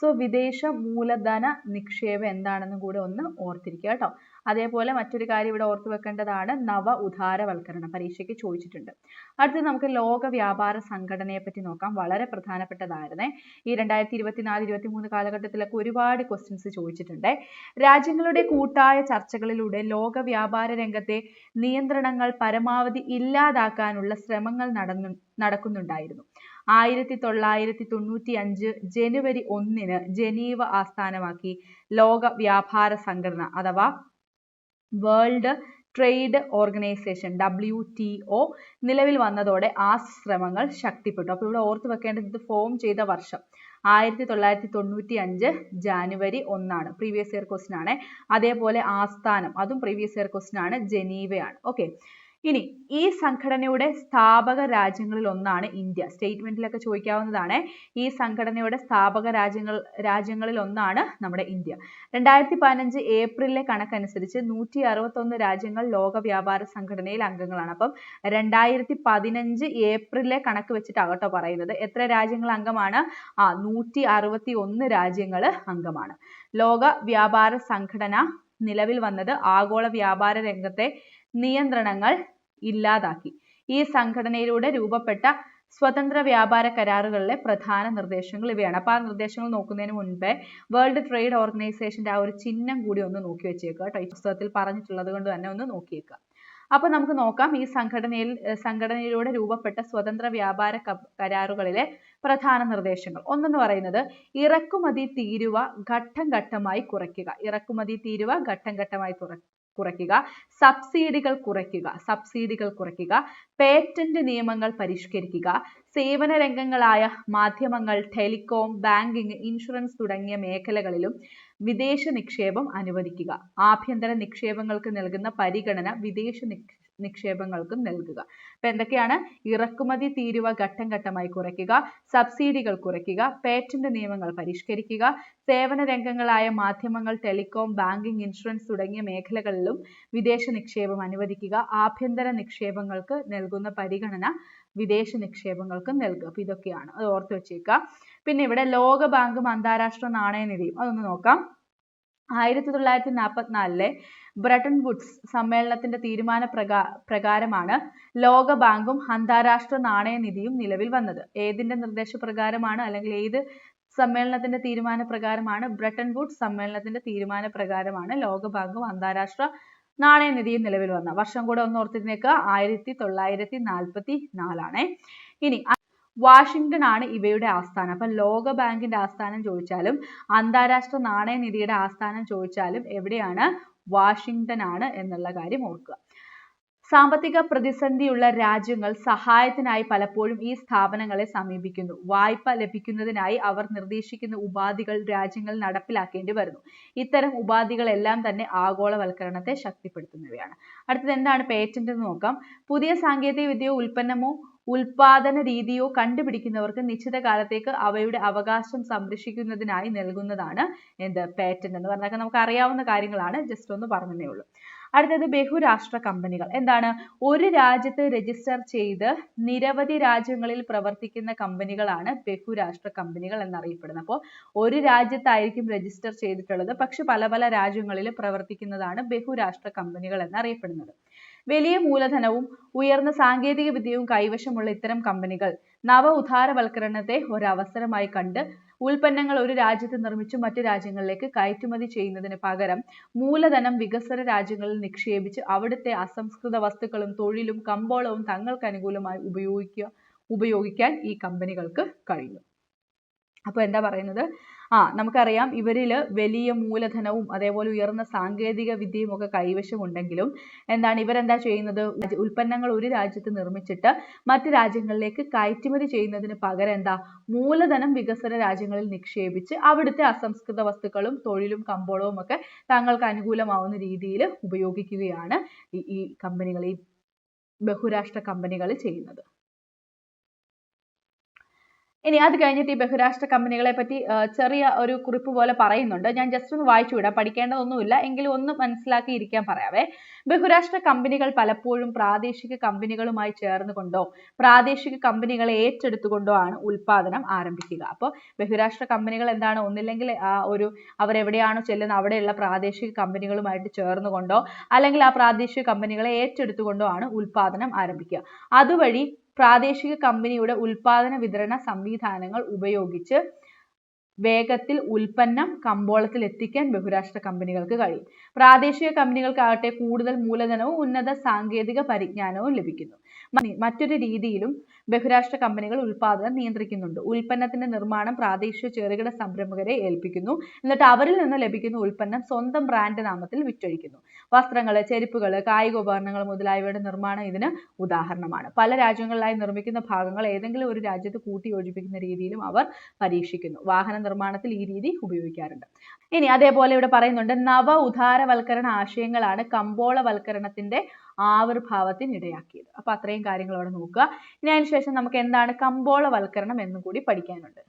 സോ വിദേശ മൂലധന നിക്ഷേപം എന്താണെന്ന് കൂടെ ഒന്ന് ഓർത്തിരിക്കുക കേട്ടോ. അതേപോലെ മറ്റൊരു കാര്യം ഇവിടെ ഓർത്തു വെക്കേണ്ടതാണ് നവ ഉദാരവൽക്കരണം പരീക്ഷയ്ക്ക് ചോദിച്ചിട്ടുണ്ട്. അടുത്തത് നമുക്ക് ലോക വ്യാപാര സംഘടനയെ പറ്റി നോക്കാം. വളരെ പ്രധാനപ്പെട്ടതായിരുന്നേ. ഈ രണ്ടായിരത്തി ഇരുപത്തിനാല് ഇരുപത്തി മൂന്ന് കാലഘട്ടത്തിലൊക്കെ ഒരുപാട് ക്വസ്റ്റ്യൻസ് ചോദിച്ചിട്ടുണ്ട്. രാജ്യങ്ങളുടെ കൂട്ടായ ചർച്ചകളിലൂടെ ലോക വ്യാപാര രംഗത്തെ നിയന്ത്രണങ്ങൾ പരമാവധി ഇല്ലാതാക്കാനുള്ള ശ്രമങ്ങൾ നടന്നു നടക്കുന്നുണ്ടായിരുന്നു. ആയിരത്തി തൊള്ളായിരത്തി തൊണ്ണൂറ്റി അഞ്ച് ജനുവരി ഒന്നിന് ജനീവ ആസ്ഥാനമാക്കി ലോക വ്യാപാര സംഘടന അഥവാ world trade organisation W T O നിലവിൽ വന്നതോടെ ആ ശ്രമങ്ങൾ ശക്തിപ്പെട്ടു. അപ്പോൾ ഇവിടെ ഓർത്തു വെക്കേണ്ടത് ഇത് ഫോം ചെയ്ത വർഷം. ആയിരത്തി തൊള്ളായിരത്തി തൊണ്ണൂറ്റി അഞ്ച് ജാനുവരി ഒന്നാണ്. പ്രീവിയസ് ഇയർ ക്വസ്റ്റ്യൻ ആണ്. അതേപോലെ ആസ്ഥാനം. അതും പ്രീവിയസ് ഇയർ ക്വസ്റ്റ്യൻ ആണ്. ജനീവയാണ്. ഓക്കെ ഇനി ഈ സംഘടനയുടെ സ്ഥാപക രാജ്യങ്ങളിൽ ഒന്നാണ് ഇന്ത്യ. സ്റ്റേറ്റ്മെന്റിലൊക്കെ ചോദിക്കാവുന്നതാണ്. ഈ സംഘടനയുടെ സ്ഥാപക രാജ്യങ്ങൾ രാജ്യങ്ങളിൽ ഒന്നാണ് നമ്മുടെ ഇന്ത്യ. രണ്ടായിരത്തി പതിനഞ്ച് ഏപ്രിലിലെ കണക്കനുസരിച്ച് നൂറ്റി അറുപത്തൊന്ന് രാജ്യങ്ങൾ ലോക വ്യാപാര സംഘടനയിൽ അംഗങ്ങളാണ്. അപ്പം രണ്ടായിരത്തി പതിനഞ്ച് ഏപ്രിലിലെ കണക്ക് വെച്ചിട്ടാകട്ടോ പറയുന്നത്. എത്ര രാജ്യങ്ങൾ അംഗമാണ്? ആ നൂറ്റി അറുപത്തി ഒന്ന് രാജ്യങ്ങൾ അംഗമാണ്. ലോക വ്യാപാര സംഘടന നിലവിൽ വന്നത് ആഗോള വ്യാപാര രംഗത്തെ നിയന്ത്രണങ്ങൾ ഇല്ലാതാക്കി. ഈ സംഘടനയിലൂടെ രൂപപ്പെട്ട സ്വതന്ത്ര വ്യാപാര കരാറുകളിലെ പ്രധാന നിർദ്ദേശങ്ങൾ ഇവയാണ്. അപ്പോൾ ആ നിർദ്ദേശങ്ങൾ നോക്കുന്നതിന് മുൻപേ വേൾഡ് ട്രേഡ് ഓർഗനൈസേഷന്റെ ആ ഒരു ചിഹ്നം കൂടി ഒന്ന് നോക്കി വെച്ചേക്കുക കേട്ടോ. പുസ്തകത്തിൽ പറഞ്ഞിട്ടുള്ളത് കൊണ്ട് തന്നെ ഒന്ന് നോക്കിയേക്കുക. അപ്പൊ നമുക്ക് നോക്കാം ഈ സംഘടനയിൽ സംഘടനയിലൂടെ രൂപപ്പെട്ട സ്വതന്ത്ര വ്യാപാര കരാറുകളിലെ പ്രധാന നിർദ്ദേശങ്ങൾ. ഒന്നെന്ന് പറയുന്നത് ഇറക്കുമതി തീരുവ ഘട്ടം ഘട്ടമായി കുറയ്ക്കുക. ഇറക്കുമതി തീരുവ ഘട്ടം ഘട്ടമായി കുറയ്ക്കുക. സബ്സിഡികൾ കുറയ്ക്കുക. സബ്സിഡികൾ കുറയ്ക്കുക. പേറ്റന്റ് നിയമങ്ങൾ പരിഷ്കരിക്കുക. സേവന രംഗങ്ങളായ മാധ്യമങ്ങൾ ടെലികോം ബാങ്കിംഗ് ഇൻഷുറൻസ് തുടങ്ങിയ മേഖലകളിലും വിദേശ നിക്ഷേപം അനുവദിക്കുക. ആഭ്യന്തര നിക്ഷേപങ്ങൾക്ക് നൽകുന്ന പരിഗണന വിദേശ നിക്ഷേപങ്ങൾക്കും നൽകുക. അപ്പൊ എന്തൊക്കെയാണ്? ഇറക്കുമതി തീരുവ ഘട്ടം ഘട്ടമായി കുറയ്ക്കുക സബ്സിഡികൾ കുറയ്ക്കുക പേറ്റന്റ് നിയമങ്ങൾ പരിഷ്കരിക്കുക സേവന രംഗങ്ങളായ മാധ്യമങ്ങൾ ടെലികോം ബാങ്കിംഗ് ഇൻഷുറൻസ് തുടങ്ങിയ മേഖലകളിലും വിദേശ നിക്ഷേപം അനുവദിക്കുക ആഭ്യന്തര നിക്ഷേപങ്ങൾക്ക് നൽകുന്ന പരിഗണന വിദേശ നിക്ഷേപങ്ങൾക്കും നൽകുക. അപ്പൊ ഇതൊക്കെയാണ്. അത് ഓർത്തു വെച്ചേക്കുക. പിന്നെ ഇവിടെ ലോക ബാങ്കും അന്താരാഷ്ട്ര നാണയനിധിയും അതൊന്ന് നോക്കാം. ആയിരത്തി തൊള്ളായിരത്തി നാൽപ്പത്തിനാലിലെ ബ്രട്ടൺ വുഡ്സ് സമ്മേളനത്തിന്റെ തീരുമാന പ്രകാ പ്രകാരമാണ് ലോക ബാങ്കും അന്താരാഷ്ട്ര നാണയനിധിയും നിലവിൽ വന്നത്. ഏതിന്റെ നിർദ്ദേശപ്രകാരമാണ് അല്ലെങ്കിൽ ഏത് സമ്മേളനത്തിന്റെ തീരുമാന പ്രകാരമാണ് ബ്രട്ടൺ വുഡ്സ് സമ്മേളനത്തിന്റെ തീരുമാന പ്രകാരമാണ് ലോക ബാങ്കും അന്താരാഷ്ട്ര നാണയനിധിയും നിലവിൽ വന്ന വർഷം കൂടെ ഒന്ന് ഓർത്തിരുന്നേക്കുക ആയിരത്തി തൊള്ളായിരത്തി നാൽപ്പത്തി നാലാണേ ഇനി വാഷിംഗ്ടൺ ആണ് ഇവയുടെ ആസ്ഥാനം. അപ്പം ലോക ബാങ്കിന്റെ ആസ്ഥാനം ചോദിച്ചാലും അന്താരാഷ്ട്ര നാണയനിധിയുടെ ആസ്ഥാനം ചോദിച്ചാലും എവിടെയാണ് വാഷിംഗ്ടൺ ആണ് എന്നുള്ള കാര്യം ഓർക്കുക. സാമ്പത്തിക പ്രതിസന്ധിയുള്ള രാജ്യങ്ങൾ സഹായത്തിനായി പലപ്പോഴും ഈ സ്ഥാപനങ്ങളെ സമീപിക്കുന്നു. വായ്പ ലഭിക്കുന്നതിനായി അവർ നിർദ്ദേശിക്കുന്ന ഉപാധികൾ രാജ്യങ്ങൾ നടപ്പിലാക്കേണ്ടി വരുന്നു. ഇത്തരം ഉപാധികളെല്ലാം തന്നെ ആഗോളവൽക്കരണത്തെ ശക്തിപ്പെടുത്തുന്നവയാണ്. അടുത്തത് എന്താണ് പേറ്റന്റ് എന്ന് നോക്കാം. പുതിയ സാങ്കേതിക വിദ്യയോ ഉൽപ്പന്നമോ ഉൽപാദന രീതിയോ കണ്ടുപിടിക്കുന്നവർക്ക് നിശ്ചിത കാലത്തേക്ക് അവയുടെ അവകാശം സംരക്ഷിക്കുന്നതിനായി നൽകുന്നതാണ് എന്ത്? പാറ്റേൺ എന്ന് പറഞ്ഞാൽ നമുക്ക് അറിയാവുന്ന കാര്യങ്ങളാണ്. ജസ്റ്റ് ഒന്ന് പറഞ്ഞതേ ഉള്ളൂ. അടുത്തത് ബഹുരാഷ്ട്ര കമ്പനികൾ. എന്താണ്? ഒരു രാജ്യത്ത് രജിസ്റ്റർ ചെയ്ത് നിരവധി രാജ്യങ്ങളിൽ പ്രവർത്തിക്കുന്ന കമ്പനികളാണ് ബഹുരാഷ്ട്ര കമ്പനികൾ എന്നറിയപ്പെടുന്നത്. അപ്പോൾ ഒരു രാജ്യത്തായിരിക്കും രജിസ്റ്റർ ചെയ്തിട്ടുള്ളത്. പക്ഷെ പല പല രാജ്യങ്ങളിൽ പ്രവർത്തിക്കുന്നതാണ് ബഹുരാഷ്ട്ര കമ്പനികൾ എന്നറിയപ്പെടുന്നത്. വലിയ മൂലധനവും ഉയർന്ന സാങ്കേതിക വിദ്യയും കൈവശമുള്ള ഇത്തരം കമ്പനികൾ നവ ഉദാരവൽക്കരണത്തെ ഒരവസരമായി കണ്ട് ഉൽപ്പന്നങ്ങൾ ഒരു രാജ്യത്ത് നിർമ്മിച്ചു മറ്റു രാജ്യങ്ങളിലേക്ക് കയറ്റുമതി ചെയ്യുന്നതിന് പകരം മൂലധനം വികസ്വര രാജ്യങ്ങളിൽ നിക്ഷേപിച്ച് അവിടുത്തെ അസംസ്കൃത വസ്തുക്കളും തൊഴിലും കമ്പോളവും തങ്ങൾക്ക് അനുകൂലമായി ഉപയോഗിക്കുക ഉപയോഗിക്കാൻ ഈ കമ്പനികൾക്ക് കഴിയും. അപ്പോൾ എന്താ പറയുന്നത്? ആ നമുക്കറിയാം ഇവരിൽ വലിയ മൂലധനവും അതേപോലെ ഉയർന്ന സാങ്കേതിക വിദ്യയും ഒക്കെ കൈവശമുണ്ടെങ്കിലും എന്താണ് ഇവരെന്താ ചെയ്യുന്നത്? ഉൽപ്പന്നങ്ങൾ ഒരു രാജ്യത്ത് നിർമ്മിച്ചിട്ട് മറ്റ് രാജ്യങ്ങളിലേക്ക് കയറ്റുമതി ചെയ്യുന്നതിന് പകരം എന്താ? മൂലധനം വികസന രാജ്യങ്ങളിൽ നിക്ഷേപിച്ച് അവിടുത്തെ അസംസ്കൃത വസ്തുക്കളും തൊഴിലും കമ്പോളവും ഒക്കെ താങ്കൾക്ക് അനുകൂലമാവുന്ന രീതിയിൽ ഉപയോഗിക്കുകയാണ് ഈ ഈ ഈ ബഹുരാഷ്ട്ര കമ്പനികൾ ചെയ്യുന്നത്. ഇനി അത് കഴിഞ്ഞിട്ട് ഈ ബഹുരാഷ്ട്ര കമ്പനികളെ പറ്റി ചെറിയ ഒരു കുറിപ്പ് പോലെ പറയുന്നുണ്ട്. ഞാൻ ജസ്റ്റ് ഒന്ന് വായിച്ചു വിടാം. പഠിക്കേണ്ടതൊന്നുമില്ല. എങ്കിലും ഒന്ന് മനസ്സിലാക്കി ഇരിക്കാൻ പറയാവേ. ബഹുരാഷ്ട്ര കമ്പനികൾ പലപ്പോഴും പ്രാദേശിക കമ്പനികളുമായി ചേർന്നുകൊണ്ടോ പ്രാദേശിക കമ്പനികളെ ഏറ്റെടുത്തുകൊണ്ടോ ആണ് ഉൽപാദനം ആരംഭിക്കുക. അപ്പോൾ ബഹുരാഷ്ട്ര കമ്പനികൾ എന്താണ്? ഒന്നില്ലെങ്കിൽ ആ ഒരു അവരെവിടെയാണോ ചെല്ലുന്നത് അവിടെയുള്ള പ്രാദേശിക കമ്പനികളുമായിട്ട് ചേർന്നുകൊണ്ടോ അല്ലെങ്കിൽ ആ പ്രാദേശിക കമ്പനികളെ ഏറ്റെടുത്തുകൊണ്ടോ ആണ് ഉൽപാദനം ആരംഭിക്കുക. അതുവഴി പ്രാദേശിക കമ്പനിയുടെ ഉൽപാദന വിതരണ സംവിധാനങ്ങൾ ഉപയോഗിച്ച് വേഗത്തിൽ ഉൽപ്പന്നം കമ്പോളത്തിൽ എത്തിക്കാൻ ബഹുരാഷ്ട്ര കമ്പനികൾക്ക് കഴിയും. പ്രാദേശിക കമ്പനികൾക്കാകട്ടെ കൂടുതൽ മൂലധനവും ഉന്നത സാങ്കേതിക പരിജ്ഞാനവും ലഭിക്കുന്നു. മറ്റൊരു രീതിയിലും ബഹുരാഷ്ട്ര കമ്പനികൾ ഉൽപാദനം നിയന്ത്രിക്കുന്നുണ്ട്. ഉൽപ്പന്നത്തിന്റെ നിർമ്മാണം പ്രാദേശിക ചെറുകിട സംരംഭകരെ ഏൽപ്പിക്കുന്നു. എന്നിട്ട് അവരിൽ നിന്ന് ലഭിക്കുന്ന ഉൽപ്പന്നം സ്വന്തം ബ്രാൻഡ് നാമത്തിൽ വിറ്റഴിക്കുന്നു. വസ്ത്രങ്ങൾ ചെരുപ്പുകൾ കായിക ഉപകരണങ്ങൾ മുതലായവയുടെ നിർമ്മാണം ഇതിന് ഉദാഹരണമാണ്. പല രാജ്യങ്ങളിലായി നിർമ്മിക്കുന്ന ഭാഗങ്ങൾ ഏതെങ്കിലും ഒരു രാജ്യത്ത് കൂട്ടിയോജിപ്പിക്കുന്ന രീതിയിലും അവർ പരീക്ഷിക്കുന്നു. വാഹന നിർമ്മാണത്തിൽ ഈ രീതി ഉപയോഗിക്കാറുണ്ട്. ഇനി അതേപോലെ ഇവിടെ പറയുന്നുണ്ട് നവ ഉദാരവൽക്കരണ ആശയങ്ങളാണ് കമ്പോളവൽക്കരണത്തിന്റെ ആവിർഭാവത്തിന് ഇടയാക്കിയത്. അപ്പൊ അത്രയും കാര്യങ്ങൾ അവിടെ നോക്കുക. ഇനി അതിനുശേഷം നമുക്ക് എന്താണ് കമ്പോളവൽക്കരണം എന്നും കൂടി പഠിക്കാനുണ്ട്.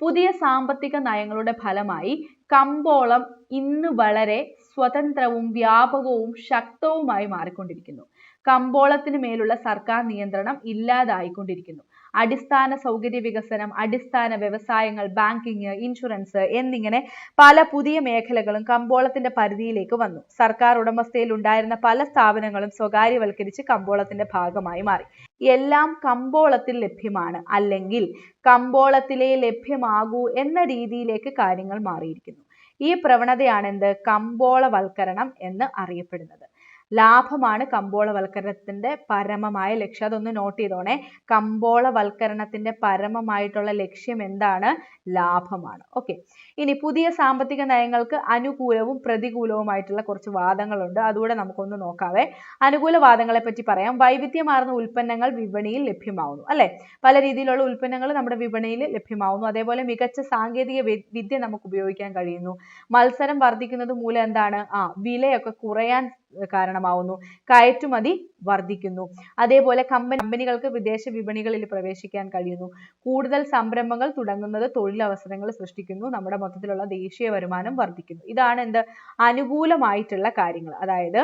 പുതിയ സാമ്പത്തിക നയങ്ങളുടെ ഫലമായി കമ്പോളം ഇന്ന് വളരെ സ്വതന്ത്രവും വ്യാപകവും ശക്തവുമായി മാറിക്കൊണ്ടിരിക്കുന്നു. കമ്പോളത്തിന് മേലുള്ള സർക്കാർ നിയന്ത്രണം ഇല്ലാതായിക്കൊണ്ടിരിക്കുന്നു. അടിസ്ഥാന സൗകര്യ വികസനം അടിസ്ഥാന വ്യവസായങ്ങൾ ബാങ്കിങ് ഇൻഷുറൻസ് എന്നിങ്ങനെ പല പുതിയ മേഖലകളും കമ്പോളത്തിന്റെ പരിധിയിലേക്ക് വന്നു. സർക്കാർ ഉടമസ്ഥയിൽ ഉണ്ടായിരുന്ന പല സ്ഥാപനങ്ങളും സ്വകാര്യവൽക്കരിച്ച് കമ്പോളത്തിന്റെ ഭാഗമായി മാറി. എല്ലാം കമ്പോളത്തിൽ ലഭ്യമാണ്. അല്ലെങ്കിൽ കമ്പോളത്തിലേ ലഭ്യമാകൂ എന്ന രീതിയിലേക്ക് കാര്യങ്ങൾ മാറിയിരിക്കുന്നു. ഈ പ്രവണതയാണെന്ത് കമ്പോളവൽക്കരണം എന്ന് അറിയപ്പെടുന്നത്. ലാഭമാണ് കമ്പോളവൽക്കരണത്തിന്റെ പരമമായ ലക്ഷ്യം. അതൊന്ന് നോട്ട് ചെയ്തോണേ. കമ്പോളവൽക്കരണത്തിന്റെ പരമമായിട്ടുള്ള ലക്ഷ്യം എന്താണ്? ലാഭമാണ്. ഓക്കെ ഇനി പുതിയ സാമ്പത്തിക നയങ്ങൾക്ക് അനുകൂലവും പ്രതികൂലവുമായിട്ടുള്ള കുറച്ച് വാദങ്ങളുണ്ട്. അതുകൂടെ നമുക്കൊന്ന് നോക്കാവേ. അനുകൂല വാദങ്ങളെ പറ്റി പറയാം. വൈവിധ്യമാർന്ന ഉൽപ്പന്നങ്ങൾ വിപണിയിൽ ലഭ്യമാവുന്നു അല്ലെ? പല രീതിയിലുള്ള ഉൽപ്പന്നങ്ങൾ നമ്മുടെ വിപണിയിൽ ലഭ്യമാവുന്നു. അതേപോലെ മികച്ച സാങ്കേതിക വിദ്യ നമുക്ക് ഉപയോഗിക്കാൻ കഴിയുന്നു. മത്സരം വർദ്ധിക്കുന്നത് മൂലം എന്താണ്? ആ വിലയൊക്കെ കുറയാൻ കാരണമാവുന്നു. കയറ്റുമതി വർദ്ധിക്കുന്നു. അതേപോലെ കമ്പനി കമ്പനികൾക്ക് വിദേശ വിപണികളിൽ പ്രവേശിക്കാൻ കഴിയുന്നു. കൂടുതൽ സംരംഭങ്ങൾ തുടങ്ങുന്നത് തൊഴിലവസരങ്ങൾ സൃഷ്ടിക്കുന്നു. നമ്മുടെ മൊത്തത്തിലുള്ള ദേശീയ വരുമാനം വർദ്ധിക്കുന്നു. ഇതാണ് എന്ത്? അനുകൂലമായിട്ടുള്ള കാര്യങ്ങൾ. അതായത്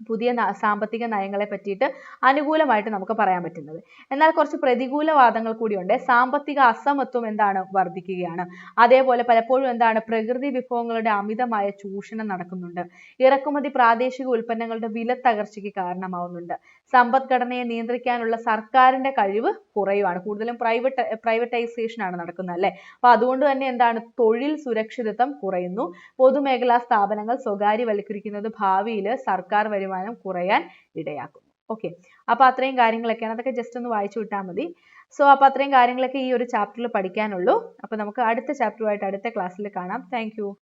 പുതിയ സാമ്പത്തിക നയങ്ങളെ പറ്റിയിട്ട് അനുകൂലമായിട്ട് നമുക്ക് പറയാൻ പറ്റുന്നത്. എന്നാൽ കുറച്ച് പ്രതികൂല വാദങ്ങൾ കൂടിയുണ്ട്. സാമ്പത്തിക അസമത്വം എന്താണ് വർദ്ധിക്കുകയാണ്. അതേപോലെ പലപ്പോഴും എന്താണ് പ്രകൃതി വിഭവങ്ങളുടെ അമിതമായ ചൂഷണം നടക്കുന്നുണ്ട്. ഇറക്കുമതി പ്രാദേശിക ഉൽപ്പന്നങ്ങളുടെ വില തകർച്ചയ്ക്ക് കാരണമാവുന്നുണ്ട്. സമ്പദ്ഘടനയെ നിയന്ത്രിക്കാനുള്ള സർക്കാരിന്റെ കഴിവ് കുറയുവാണ്. കൂടുതലും പ്രൈവറ്റ് പ്രൈവറ്റൈസേഷൻ ആണ് നടക്കുന്നത് അല്ലേ? അപ്പോൾ അതുകൊണ്ട് തന്നെ എന്താണ് തൊഴിൽ സുരക്ഷിതത്വം കുറയുന്നു. പൊതുമേഖലാ സ്ഥാപനങ്ങൾ സ്വകാര്യവൽക്കരിക്കുന്നത് ഭാവിയിൽ സർക്കാർ വരുമാനം കുറയാൻ ഇടയാക്കുന്നു. ഓക്കെ അപ്പൊ അത്രയും കാര്യങ്ങളൊക്കെയാണ്. അതൊക്കെ ജസ്റ്റ് ഒന്ന് വായിച്ചു വിട്ടാൽ മതി. സോ അപ്പൊ അത്രയും കാര്യങ്ങളൊക്കെ ഈ ഒരു ചാപ്റ്ററിൽ പഠിക്കാനുള്ളൂ. അപ്പൊ നമുക്ക് അടുത്ത ചാപ്റ്ററുമായിട്ട് അടുത്ത ക്ലാസ്സിൽ കാണാം. താങ്ക്